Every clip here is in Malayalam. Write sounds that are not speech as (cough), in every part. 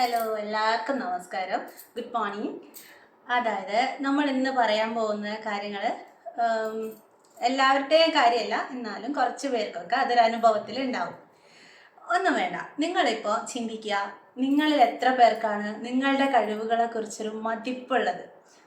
ഹലോ എല്ലാവർക്കും നമസ്കാരം. ഗുഡ് മോർണിംഗ് അതായത് നമ്മൾ ഇന്ന് പറയാൻ പോകുന്ന കാര്യങ്ങൾ എല്ലാവരുടെയും കാര്യമല്ല എന്നാലും കുറച്ച് പേർക്കൊക്കെ അതൊരു അനുഭവത്തിൽ ഉണ്ടാവും. ഒന്നും വേണ്ട. നിങ്ങളിപ്പോൾ ചിന്തിക്കുക നിങ്ങളിൽ എത്ര പേർക്കാണ് നിങ്ങളുടെ കഴിവുകളെ കുറിച്ചൊരു മതിപ്പുള്ളത്?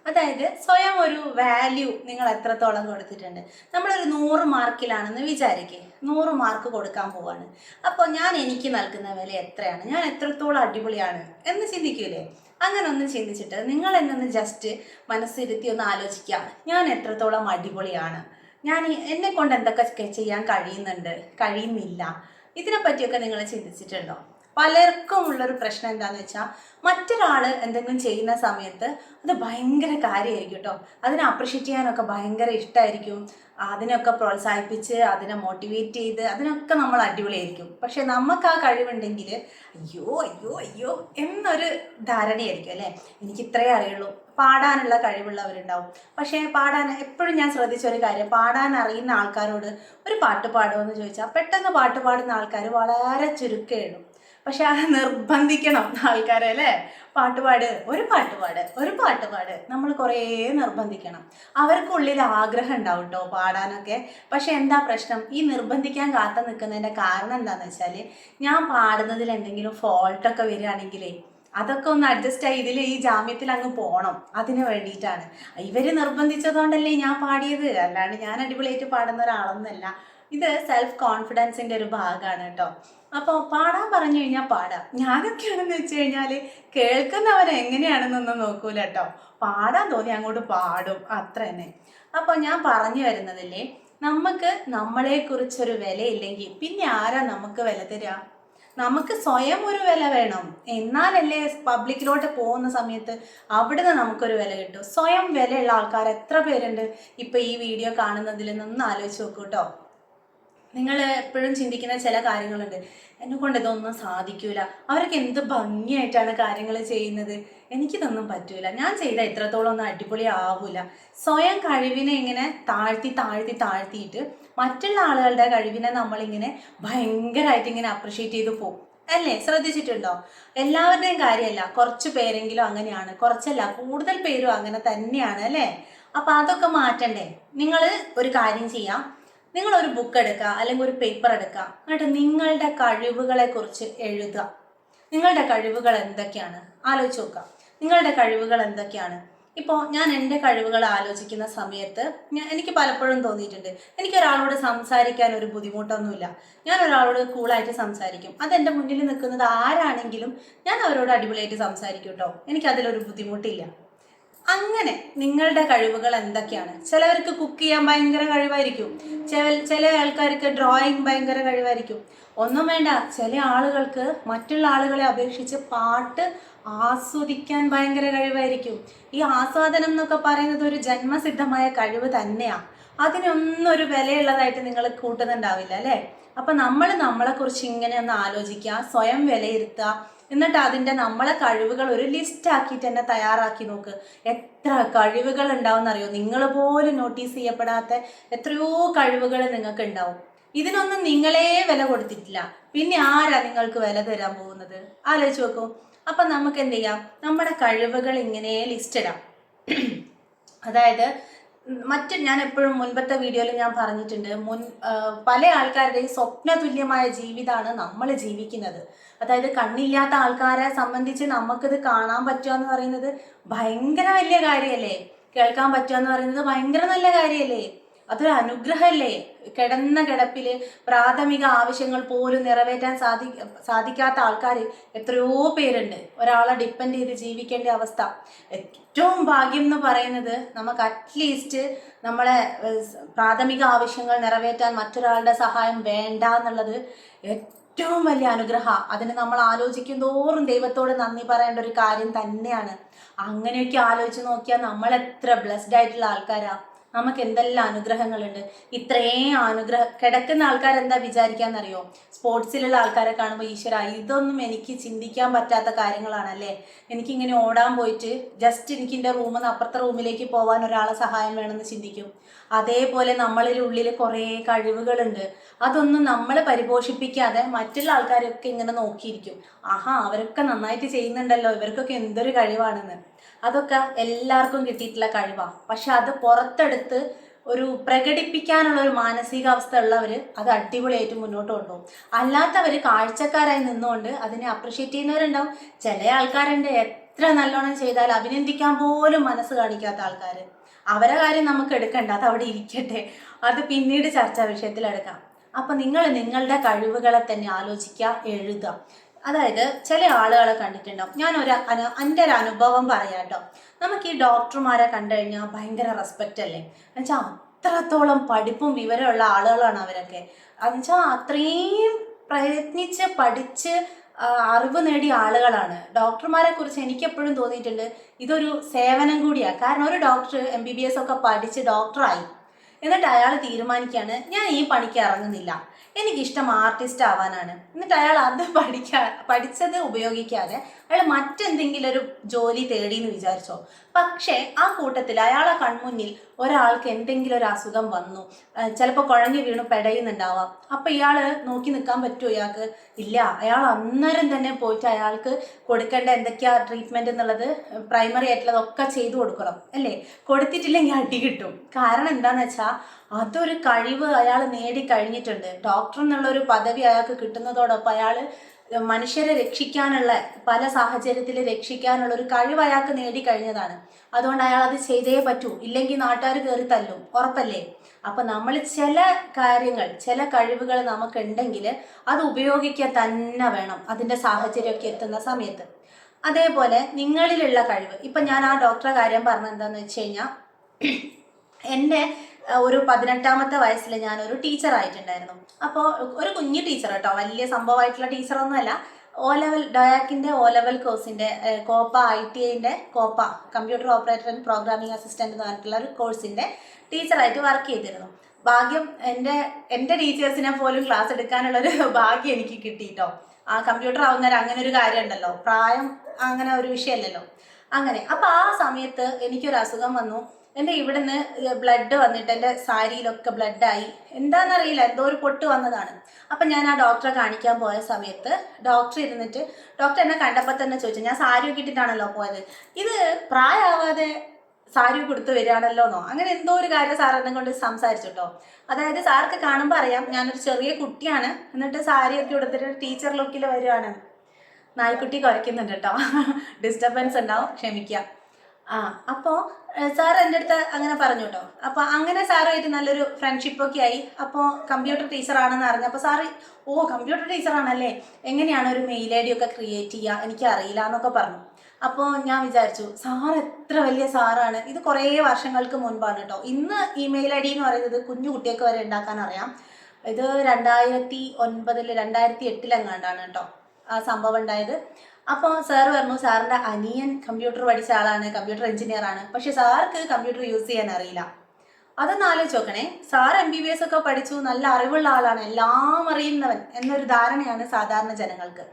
അതായത് സ്വയം ഒരു വാല്യൂ നിങ്ങൾ എത്രത്തോളം കൊടുത്തിട്ടുണ്ട്. നമ്മളൊരു നൂറ് മാർക്കിലാണെന്ന് വിചാരിക്കേ. നൂറ് മാർക്ക് കൊടുക്കാൻ പോവാണ്. അപ്പോൾ ഞാൻ എനിക്ക് നൽകുന്ന വില എത്രയാണ്? ഞാൻ എത്രത്തോളം അടിപൊളിയാണ്? എന്ന് ചിന്തിക്കൂലേ? അങ്ങനെ ഒന്ന് ചിന്തിച്ചിട്ട് നിങ്ങൾ എന്നെ ഒന്ന് ജസ്റ്റ് മനസ്സിരുത്തി ഒന്ന് ആലോചിക്കുക ഞാൻ എത്രത്തോളം അടിപൊളിയാണ്? ഞാൻ എന്നെ കൊണ്ട് എന്തൊക്കെ ചെയ്യാൻ കഴിയുന്നുണ്ട്? കഴിയുന്നില്ല. ഇതിനെപ്പറ്റിയൊക്കെ നിങ്ങൾ ചിന്തിച്ചിട്ടുണ്ടോ? പലർക്കും ഉള്ളൊരു പ്രശ്നം എന്താന്ന് വെച്ചാൽ മറ്റൊരാൾ എന്തെങ്കിലും ചെയ്യുന്ന സമയത്ത് അത് ഭയങ്കര കാര്യമായിരിക്കും കേട്ടോ അതിനെ അപ്രിഷ്യേറ്റ് ചെയ്യാനൊക്കെ ഭയങ്കര ഇഷ്ടമായിരിക്കും അതിനൊക്കെ പ്രോത്സാഹിപ്പിച്ച് അതിനെ മോട്ടിവേറ്റ് ചെയ്ത് അതിനൊക്കെ നമ്മൾ അടിപൊളിയായിരിക്കും. പക്ഷെ നമുക്ക് ആ കഴിവുണ്ടെങ്കിൽ അയ്യോ അയ്യോ അയ്യോ എന്നൊരു ധാരണയായിരിക്കും അല്ലേ? എനിക്ക് ഇത്രയേ അറിയുള്ളൂ. പാടാനുള്ള കഴിവുള്ളവരുണ്ടാവും. പക്ഷേ പാടാൻ എപ്പോഴും ഞാൻ ശ്രദ്ധിച്ച ഒരു കാര്യം പാടാൻ അറിയുന്ന ആൾക്കാരോട് ഒരു പാട്ട് പാടുമെന്ന് ചോദിച്ചാൽ പെട്ടെന്ന് പാട്ട് പാടുന്ന ആൾക്കാർ വളരെ ചുരുക്കേ ഉള്ളൂ. പക്ഷെ അത് നിർബന്ധിക്കണം ആൾക്കാരെ അല്ലേ? പാട്ടുപാട് ഒരു പാട്ടുപാട് ഒരു പാട്ടുപാട് നമ്മൾ കുറേ നിർബന്ധിക്കണം. അവർക്കുള്ളിൽ ആഗ്രഹം ഉണ്ടാവും കേട്ടോ പാടാനൊക്കെ. പക്ഷെ എന്താ പ്രശ്നം? ഈ നിർബന്ധിക്കാൻ കാത്തു നിൽക്കുന്നതിന്റെ കാരണം എന്താണെന്ന് വെച്ചാൽ ഞാൻ പാടുന്നതിൽ എന്തെങ്കിലും ഫോൾട്ടൊക്കെ വരികയാണെങ്കിലേ അതൊക്കെ ഒന്ന് അഡ്ജസ്റ്റ് ആയി ഇതിൽ ഈ ജാമ്യത്തിൽ അങ്ങ് പോകണം അതിന് വേണ്ടിയിട്ടാണ്. ഇവർ നിർബന്ധിച്ചതുകൊണ്ടല്ലേ ഞാൻ പാടിയത്? അല്ലാണ്ട് ഞാൻ അടിപൊളിയായിട്ട് പാടുന്ന ഒരാളൊന്നുമല്ല. ഇത് സെൽഫ് കോൺഫിഡൻസിന്റെ ഒരു ഭാഗമാണ് കേട്ടോ അപ്പോൾ പാടാൻ പറഞ്ഞു കഴിഞ്ഞാൽ പാടാം. ഞാനൊക്കെയാണെന്ന് വെച്ച് കഴിഞ്ഞാൽ കേൾക്കുന്നവർ എങ്ങനെയാണെന്നൊന്നും നോക്കൂല കേട്ടോ പാടാൻ തോന്നി അങ്ങോട്ട് പാടും അത്ര തന്നെ അപ്പോൾ ഞാൻ പറഞ്ഞു വരുന്നതല്ലേ നമുക്ക് നമ്മളെക്കുറിച്ചൊരു വിലയില്ലെങ്കിൽ പിന്നെ ആരാ നമുക്ക് വില തരാ? നമുക്ക് സ്വയം ഒരു വില വേണം. എന്നാലല്ലേ പബ്ലിക്കിലോട്ട് പോകുന്ന സമയത്ത് അവിടുന്ന് നമുക്കൊരു വില കിട്ടും. സ്വയം വിലയുള്ള ആൾക്കാർ എത്ര പേരുണ്ട്? ഇപ്പൊ ഈ വീഡിയോ കാണുന്നതിൽ നിന്ന് ആലോചിച്ച് നോക്കൂ കേട്ടോ നിങ്ങൾ എപ്പോഴും ചിന്തിക്കുന്ന ചില കാര്യങ്ങളുണ്ട്. എന്നെ കൊണ്ട് ഇതൊന്നും സാധിക്കൂല. അവരൊക്കെ എന്ത് ഭംഗിയായിട്ടാണ് കാര്യങ്ങൾ ചെയ്യുന്നത്. എനിക്കിതൊന്നും പറ്റൂല. ഞാൻ ചെയ്ത എത്രത്തോളം ഒന്നും അടിപൊളി ആവൂല. സ്വയം കഴിവിനെ ഇങ്ങനെ താഴ്ത്തി താഴ്ത്തി താഴ്ത്തിയിട്ട് മറ്റുള്ള ആളുകളുടെ കഴിവിനെ നമ്മളിങ്ങനെ ഭയങ്കരമായിട്ട് ഇങ്ങനെ അപ്രിഷ്യേറ്റ് ചെയ്ത് പോകും അല്ലേ? ശ്രദ്ധിച്ചിട്ടുണ്ടോ? എല്ലാവരുടെയും കാര്യമല്ല. കുറച്ച് പേരെങ്കിലും അങ്ങനെയാണ്. കുറച്ചല്ല കൂടുതൽ പേരും അങ്ങനെ തന്നെയാണ്. അല്ലേ? അപ്പൊ അതൊക്കെ മാറ്റണ്ടേ? നിങ്ങൾ ഒരു കാര്യം ചെയ്യാം. നിങ്ങൾ ഒരു ബുക്ക് എടുക്കുക അല്ലെങ്കിൽ ഒരു പേപ്പർ എടുക്കുക. എന്നിട്ട് നിങ്ങളുടെ കഴിവുകളെ കുറിച്ച് എഴുതുക. നിങ്ങളുടെ കഴിവുകൾ എന്തൊക്കെയാണ്? ആലോചിച്ച് നോക്കുക. നിങ്ങളുടെ കഴിവുകൾ എന്തൊക്കെയാണ്? ഇപ്പോൾ ഞാൻ എന്റെ കഴിവുകൾ ആലോചിക്കുന്ന സമയത്ത് ഞാൻ എനിക്ക് പലപ്പോഴും തോന്നിയിട്ടുണ്ട്. എനിക്ക് ഒരാളോട് സംസാരിക്കാൻ ഒരു ബുദ്ധിമുട്ടൊന്നുമില്ല. ഞാൻ ഒരാളോട് കൂളായിട്ട് സംസാരിക്കും. അത് എന്റെ മുന്നിൽ നിൽക്കുന്നത് ആരാണെങ്കിലും ഞാൻ അവരോട് അടിപൊളിയായിട്ട് സംസാരിക്കും കേട്ടോ. എനിക്കതിലൊരു ബുദ്ധിമുട്ടില്ല. അങ്ങനെ നിങ്ങളുടെ കഴിവുകൾ എന്തൊക്കെയാണ്? ചിലവർക്ക് കുക്ക് ചെയ്യാൻ ഭയങ്കര കഴിവായിരിക്കും. ചില ആൾക്കാർക്ക് ഡ്രോയിങ് ഭയങ്കര കഴിവായിരിക്കും. ഒന്നും വേണ്ട ചില ആളുകൾക്ക് മറ്റുള്ള ആളുകളെ അപേക്ഷിച്ച് പാട്ട് ആസ്വദിക്കാൻ ഭയങ്കര കഴിവായിരിക്കും. ഈ ആസ്വാദനം എന്നൊക്കെ പറയുന്നത് ഒരു ജന്മസിദ്ധമായ കഴിവ് തന്നെയാണ് അതിനൊന്നും ഒരു വിലയുള്ളതായിട്ട് നിങ്ങൾ കൂട്ടുന്നുണ്ടാവില്ല അല്ലേ? അപ്പൊ നമ്മൾ നമ്മളെക്കുറിച്ച് ഇങ്ങനെ ഒന്ന് ആലോചിക്കുക സ്വയം വിലയിരുത്തുക എന്നിട്ട് അതിന്റെ നമ്മളെ കഴിവുകൾ ഒരു ലിസ്റ്റ് ആക്കിയിട്ട് തന്നെ തയ്യാറാക്കി നോക്ക്. എത്ര കഴിവുകൾ ഉണ്ടാവും അറിയോ നിങ്ങൾ പോലും നോട്ടീസ് ചെയ്യപ്പെടാത്ത എത്രയോ കഴിവുകൾ നിങ്ങൾക്ക് ഉണ്ടാവും. ഇതിനൊന്നും നിങ്ങളേ വില കൊടുത്തിട്ടില്ല. പിന്നെ ആരാ നിങ്ങൾക്ക് വില തരാൻ പോകുന്നത്? ആലോചിച്ച് നോക്കൂ. അപ്പം നമുക്ക് എന്ത് ചെയ്യാം? നമ്മുടെ കഴിവുകൾ ഇങ്ങനെ ലിസ്റ്റ് ഇടാം. (clears throat) അതായത് മറ്റ് ഞാൻ എപ്പോഴും മുൻപത്തെ വീഡിയോയിൽ ഞാൻ പറഞ്ഞിട്ടുണ്ട് മുൻ പല ആൾക്കാരുടെയും സ്വപ്ന തുല്യമായ ജീവിതമാണ് നമ്മൾ ജീവിക്കുന്നത്. അതായത് കണ്ണില്ലാത്ത ആൾക്കാരെ സംബന്ധിച്ച് നമുക്കിത് കാണാൻ പറ്റുക എന്ന് പറയുന്നത് ഭയങ്കര വലിയ കാര്യമല്ലേ? കേൾക്കാൻ പറ്റുക എന്ന് പറയുന്നത് ഭയങ്കര നല്ല കാര്യമല്ലേ? അതൊരു അനുഗ്രഹമല്ലേ? കിടന്ന കിടപ്പിൽ പ്രാഥമിക ആവശ്യങ്ങൾ പോലും നിറവേറ്റാൻ സാധി സാധിക്കാത്ത ആൾക്കാർ എത്രയോ പേരുണ്ട്. ഒരാളെ ഡിപ്പെൻഡ് ചെയ്ത് ജീവിക്കേണ്ട അവസ്ഥ. ഏറ്റവും ഭാഗ്യം എന്ന് പറയുന്നത് നമുക്ക് അറ്റ്ലീസ്റ്റ് നമ്മളെ പ്രാഥമിക ആവശ്യങ്ങൾ നിറവേറ്റാൻ മറ്റൊരാളുടെ സഹായം വേണ്ട എന്നുള്ളത് ഏറ്റവും വലിയ അനുഗ്രഹ. അതിന് നമ്മൾ ആലോചിക്കും തോറും ദൈവത്തോട് നന്ദി പറയേണ്ട ഒരു കാര്യം തന്നെയാണ്. അങ്ങനെയൊക്കെ ആലോചിച്ച് നോക്കിയാൽ നമ്മൾ എത്ര ബ്ലെസ്ഡ് ആയിട്ടുള്ള ആൾക്കാരാ. നമുക്ക് എന്തെല്ലാം അനുഗ്രഹങ്ങളുണ്ട്? ഇത്രയും അനുഗ്രഹം കിടക്കുന്ന ആൾക്കാരെന്താ വിചാരിക്കാന്നറിയോ? സ്പോർട്സിലുള്ള ആൾക്കാരെ കാണുമ്പോൾ ഈശ്വര ഇതൊന്നും എനിക്ക് ചിന്തിക്കാൻ പറ്റാത്ത കാര്യങ്ങളാണ് കാര്യങ്ങളാണല്ലേ? എനിക്കിങ്ങനെ ഓടാൻ പോയിട്ട് ജസ്റ്റ് എനിക്ക് എന്റെ റൂമിൽ നിന്ന് അപ്പുറത്തെ റൂമിലേക്ക് പോകാൻ ഒരാളെ സഹായം വേണമെന്ന് ചിന്തിക്കും. അതേപോലെ നമ്മളിൽ ഉള്ളിൽ കുറേ കഴിവുകളുണ്ട്. അതൊന്നും നമ്മൾ പരിപോഷിപ്പിക്കാതെ മറ്റുള്ള ആൾക്കാരൊക്കെ ഇങ്ങനെ നോക്കിയിരിക്കും. ആഹാ അവരൊക്കെ നന്നായിട്ട് ചെയ്യുന്നുണ്ടല്ലോ ഇവർക്കൊക്കെ എന്തൊരു കഴിവാണെന്ന്. അതൊക്കെ എല്ലാവർക്കും കിട്ടിയിട്ടുള്ള കഴിവാണ് പക്ഷെ അത് പുറത്തെടുത്ത് ഒരു പ്രകടിപ്പിക്കാനുള്ള ഒരു മാനസികാവസ്ഥ ഉള്ളവർ അത് അടിപൊളിയായിട്ട് മുന്നോട്ട് കൊണ്ടുപോകും. അല്ലാത്തവർ കാഴ്ചക്കാരായി നിന്നുകൊണ്ട് അതിനെ അപ്രിഷ്യേറ്റ് ചെയ്യുന്നവരുണ്ടാവും. ചില ആൾക്കാരുണ്ട് എത്ര നല്ലോണം ചെയ്താൽ അഭിനന്ദിക്കാൻ പോലും മനസ്സ് കാണിക്കാത്ത ആൾക്കാർ അവരെ കാര്യം നമുക്ക് എടുക്കണ്ട അത് അവിടെ ഇരിക്കട്ടെ. അത് പിന്നീട് ചർച്ചാ വിഷയത്തിൽ എടുക്കാം. അപ്പൊ നിങ്ങൾ നിങ്ങളുടെ കഴിവുകളെ തന്നെ ആലോചിക്കുക എഴുതുക. അതായത് ചില ആളുകളെ കണ്ടിട്ടുണ്ടാവും. ഞാൻ ഒരു എന്റെ ഒരു അനുഭവം പറയാം കേട്ടോ. നമുക്ക് ഈ ഡോക്ടർമാരെ കണ്ടു കഴിഞ്ഞാൽ ഭയങ്കര റെസ്പെക്റ്റ് അല്ലേ? എന്നുവെച്ചാൽ അത്രത്തോളം പഠിപ്പും വിവരമുള്ള ആളുകളാണ് അവരൊക്കെ. എന്നുവെച്ചാൽ അത്രയും പ്രയത്നിച്ച് പഠിച്ച് അറിവ് നേടിയ ആളുകളാണ്. ഡോക്ടർമാരെ കുറിച്ച് എനിക്ക് എപ്പോഴും തോന്നിയിട്ടുണ്ട് ഇതൊരു സേവനം കൂടിയാണ് കാരണം ഒരു doctor M B B S ഒക്കെ പഠിച്ച് ഡോക്ടറായി. എന്നിട്ട് അയാൾ തീരുമാനിക്കുകയാണ് ഞാൻ ഈ പണിക്ക് ഇറങ്ങുന്നില്ല. എനിക്കിഷ്ടം ആർട്ടിസ്റ്റ് ആവാനാണ്. എന്നിട്ട് അയാൾ അത് പഠിക്കാ പഠിച്ചത് ഉപയോഗിക്കാതെ അയാൾ മറ്റെന്തെങ്കിലും ഒരു ജോലി തേടി എന്ന് വിചാരിച്ചോ? പക്ഷേ ആ കൂട്ടത്തിൽ അയാളെ കൺമുന്നിൽ ഒരാൾക്ക് എന്തെങ്കിലും ഒരു അസുഖം വന്നു. ചിലപ്പോൾ കുഴഞ്ഞു വീണു പെടയുന്നുണ്ടാവാം. അപ്പം ഇയാൾ നോക്കി നിൽക്കാൻ പറ്റുമോ ഇയാൾക്ക്? ഇല്ല. അയാൾ അന്നേരം തന്നെ പോയിട്ട് അയാൾക്ക് കൊടുക്കേണ്ട എന്തൊക്കെയാ ട്രീറ്റ്മെന്റ് എന്നുള്ളത് പ്രൈമറി ആയിട്ടുള്ളതൊക്കെ ചെയ്തു കൊടുക്കണം അല്ലേ? കൊടുത്തിട്ടില്ലെങ്കിൽ അടി കിട്ടും. കാരണം എന്താന്ന് വെച്ചാൽ അതൊരു കഴിവ് അയാൾ നേടിക്കഴിഞ്ഞിട്ടുണ്ട്. ഡോക്ടർ എന്നുള്ള ഒരു പദവി അയാൾക്ക് കിട്ടുന്നതോടൊപ്പം അയാൾ മനുഷ്യരെ രക്ഷിക്കാനുള്ള പല സാഹചര്യത്തിൽ രക്ഷിക്കാനുള്ള ഒരു കഴിവ് അയാൾക്ക് നേടിക്കഴിഞ്ഞതാണ്. അതുകൊണ്ട് അയാൾ അത് ചെയ്തേ പറ്റൂ. ഇല്ലെങ്കിൽ നാട്ടുകാർ കയറി തല്ലും. ഉറപ്പല്ലേ? അപ്പൊ നമ്മൾ ചില കാര്യങ്ങൾ ചില കഴിവുകൾ നമുക്കുണ്ടെങ്കിൽ അത് ഉപയോഗിക്കുക തന്നെ വേണം അതിന്റെ സാഹചര്യമൊക്കെ എത്തുന്ന സമയത്ത്. അതേപോലെ നിങ്ങളിലുള്ള കഴിവ്. ഇപ്പൊ ഞാൻ ആ ഡോക്ടറെ കാര്യം പറഞ്ഞെന്താന്ന് വെച്ച് കഴിഞ്ഞാൽ എന്റെ ഒരു പതിനെട്ടാമത്തെ വയസ്സിൽ ഞാനൊരു ടീച്ചർ ആയിട്ടുണ്ടായിരുന്നു അപ്പോൾ ഒരു കുഞ്ഞു ടീച്ചർ കേട്ടോ വലിയ സംഭവമായിട്ടുള്ള ടീച്ചറൊന്നുമല്ല. ഓ ലെവൽ ഡയാക്കിന്റെ ഓ ലെവൽ കോഴ്സിന്റെ കോപ്പ ഐ ടി ഐന്റെ COPA computer operator and programming assistant എന്ന് പറഞ്ഞിട്ടുള്ള ഒരു കോഴ്സിന്റെ ടീച്ചറായിട്ട് വർക്ക് ചെയ്തിരുന്നു. ഭാഗ്യം എന്റെ എന്റെ ടീച്ചേഴ്സിനെ പോലും ക്ലാസ് എടുക്കാനുള്ളൊരു ഭാഗ്യം എനിക്ക് കിട്ടിയിട്ടോ ആ കമ്പ്യൂട്ടർ ആവുന്നേരം അങ്ങനെ ഒരു കാര്യം ഉണ്ടല്ലോ പ്രായം അങ്ങനെ ഒരു വിഷയമല്ലല്ലോ. അങ്ങനെ. അപ്പോൾ ആ സമയത്ത് എനിക്കൊരു അസുഖം വന്നു. എന്റെ ഇവിടുന്ന് ബ്ലഡ് വന്നിട്ട് എന്റെ സാരിയിലൊക്കെ ബ്ലഡായി എന്താണെന്നറിയില്ല എന്തോ ഒരു പൊട്ട് വന്നതാണ്. അപ്പം ഞാൻ ആ ഡോക്ടറെ കാണിക്കാൻ പോയ സമയത്ത് ഡോക്ടർ ഇരുന്നിട്ട് ഡോക്ടർ എന്നെ കണ്ടപ്പോൾ തന്നെ ചോദിച്ചു ഞാൻ സാരി ഒക്കെ ഇട്ടിട്ടാണല്ലോ പോയത്. ഇത് പ്രായമാവാതെ സാരി കൊടുത്ത് വരികയാണല്ലോ എന്നോ അങ്ങനെ എന്തോ ഒരു കാര്യം സാർ എന്നെ കൊണ്ട് സംസാരിച്ചു കേട്ടോ. അതായത് സാർക്ക് കാണുമ്പോൾ അറിയാം ഞാനൊരു ചെറിയ കുട്ടിയാണ്. എന്നിട്ട് സാരിയൊക്കെ കൊടുത്തിട്ട് ടീച്ചർ ലുക്കിൽ വരികയാണ്. നായ്ക്കുട്ടി കുരയ്ക്കുന്നുണ്ട് കേട്ടോ. (laughs) ഡിസ്റ്റർബൻസ് ഉണ്ടാവും ക്ഷമിക്കാം. ആ അപ്പോ സാർ എന്റെ അടുത്ത് അങ്ങനെ പറഞ്ഞു കേട്ടോ അപ്പോൾ അങ്ങനെ സാറുമായിട്ട് നല്ലൊരു ഫ്രണ്ട്ഷിപ്പ് ഒക്കെ ആയി. അപ്പോൾ കമ്പ്യൂട്ടർ ടീച്ചറാണെന്ന് അറിഞ്ഞു. അപ്പോൾ സാറ് ഓ കമ്പ്യൂട്ടർ ടീച്ചറാണല്ലേ എങ്ങനെയാണ് ഒരു മെയിൽ ഐ ഡി ഒക്കെ ക്രിയേറ്റ് ചെയ്യുക? എനിക്ക് അറിയില്ല എന്നൊക്കെ പറഞ്ഞു. അപ്പോൾ ഞാൻ വിചാരിച്ചു സാർ എത്ര വലിയ സാറാണ്. ഇത് കുറേ വർഷങ്ങൾക്ക് മുൻപാണ് കേട്ടോ ഇന്ന് ഇമെയിൽ ഐ ഡി എന്ന് പറയുന്നത് കുഞ്ഞു കുട്ടിയൊക്കെ വരെ ഉണ്ടാക്കാൻ അറിയാം. ഇത് രണ്ടായിരത്തി ഒൻപതിൽ രണ്ടായിരത്തി എട്ടിലെങ്ങാണ്ടാണ് കേട്ടോ ആ സംഭവം ഉണ്ടായത്. അപ്പോൾ സാർ പറഞ്ഞു സാറിന്റെ അനിയൻ കമ്പ്യൂട്ടർ പഠിച്ച ആളാണ് കമ്പ്യൂട്ടർ എഞ്ചിനീയർ ആണ്. പക്ഷെ സാർക്ക് കമ്പ്യൂട്ടർ യൂസ് ചെയ്യാൻ അറിയില്ല. അതൊന്ന് ആലോചിച്ച് നോക്കണേ. Sir M B B S ഒക്കെ പഠിച്ചു നല്ല അറിവുള്ള ആളാണ് എല്ലാം അറിയുന്നവൻ എന്നൊരു ധാരണയാണ് സാധാരണ ജനങ്ങൾക്ക്.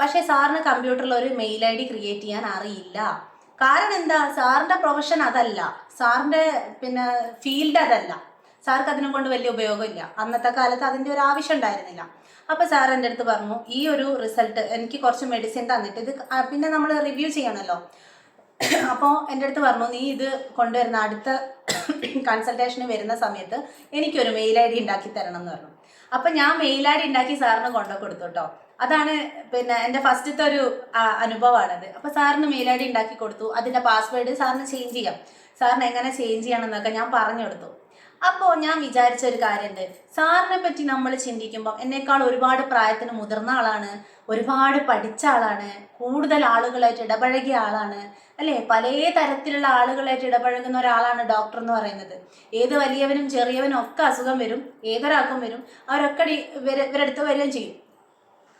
പക്ഷേ സാറിന് കമ്പ്യൂട്ടറിൽ ഒരു മെയിൽ ഐ ഡി ക്രിയേറ്റ് ചെയ്യാൻ അറിയില്ല. കാരണം എന്താ? സാറിന്റെ പ്രൊഫഷൻ അതല്ല. സാറിന്റെ പിന്നെ ഫീൽഡ് അതല്ല. സാർക്ക് അതിനെ കൊണ്ട് വലിയ ഉപയോഗമില്ല. അന്നത്തെ കാലത്ത് അതിന്റെ ഒരു ആവശ്യം ഉണ്ടായിരുന്നില്ല. അപ്പൊ സാർ എന്റെ അടുത്ത് പറഞ്ഞു ഈ ഒരു റിസൾട്ട് എനിക്ക് കുറച്ച് മെഡിസിൻ തന്നിട്ട് ഇത് പിന്നെ നമ്മൾ റിവ്യൂ ചെയ്യണമല്ലോ അപ്പോൾ എന്റെ അടുത്ത് പറഞ്ഞു നീ ഇത് കൊണ്ടുവരുന്ന അടുത്ത കൺസൾട്ടേഷന് വരുന്ന സമയത്ത് എനിക്കൊരു മെയിൽ ഐ ഡി ഉണ്ടാക്കി തരണം എന്ന് പറഞ്ഞു. അപ്പം ഞാൻ മെയിൽ ഐ ഡി ഉണ്ടാക്കി സാറിന് കൊണ്ടു കൊടുത്തു കേട്ടോ അതാണ് പിന്നെ എന്റെ ഫസ്റ്റത്തെ ഒരു അനുഭവമാണത്. അപ്പോൾ സാറിന് മെയിൽ ഐ ഡി ഉണ്ടാക്കി കൊടുത്തു. അതിന്റെ പാസ്വേഡ് സാറിന് ചേഞ്ച് ചെയ്യാം. സാറിന് എങ്ങനെ ചേഞ്ച് ചെയ്യണം എന്നൊക്കെ ഞാൻ പറഞ്ഞു കൊടുത്തു. അപ്പോൾ ഞാൻ വിചാരിച്ച ഒരു കാര്യമുണ്ട് സാറിനെ പറ്റി നമ്മൾ ചിന്തിക്കുമ്പോൾ എന്നേക്കാൾ ഒരുപാട് പ്രായത്തിന് മുതിർന്ന ആളാണ് ഒരുപാട് പഠിച്ച ആളാണ് കൂടുതൽ ആളുകളായിട്ട് ഇടപഴകിയ ആളാണ് അല്ലേ? പല തരത്തിലുള്ള ആളുകളായിട്ട് ഇടപഴകുന്ന ഒരാളാണ് ഡോക്ടർ എന്ന് പറയുന്നത്. ഏത് വലിയവനും ചെറിയവനും ഒക്കെ അസുഖം വരും ഏതൊരാൾക്കും വരും അവരൊക്കെ ഇവരടുത്ത് വരികയും ചെയ്യും.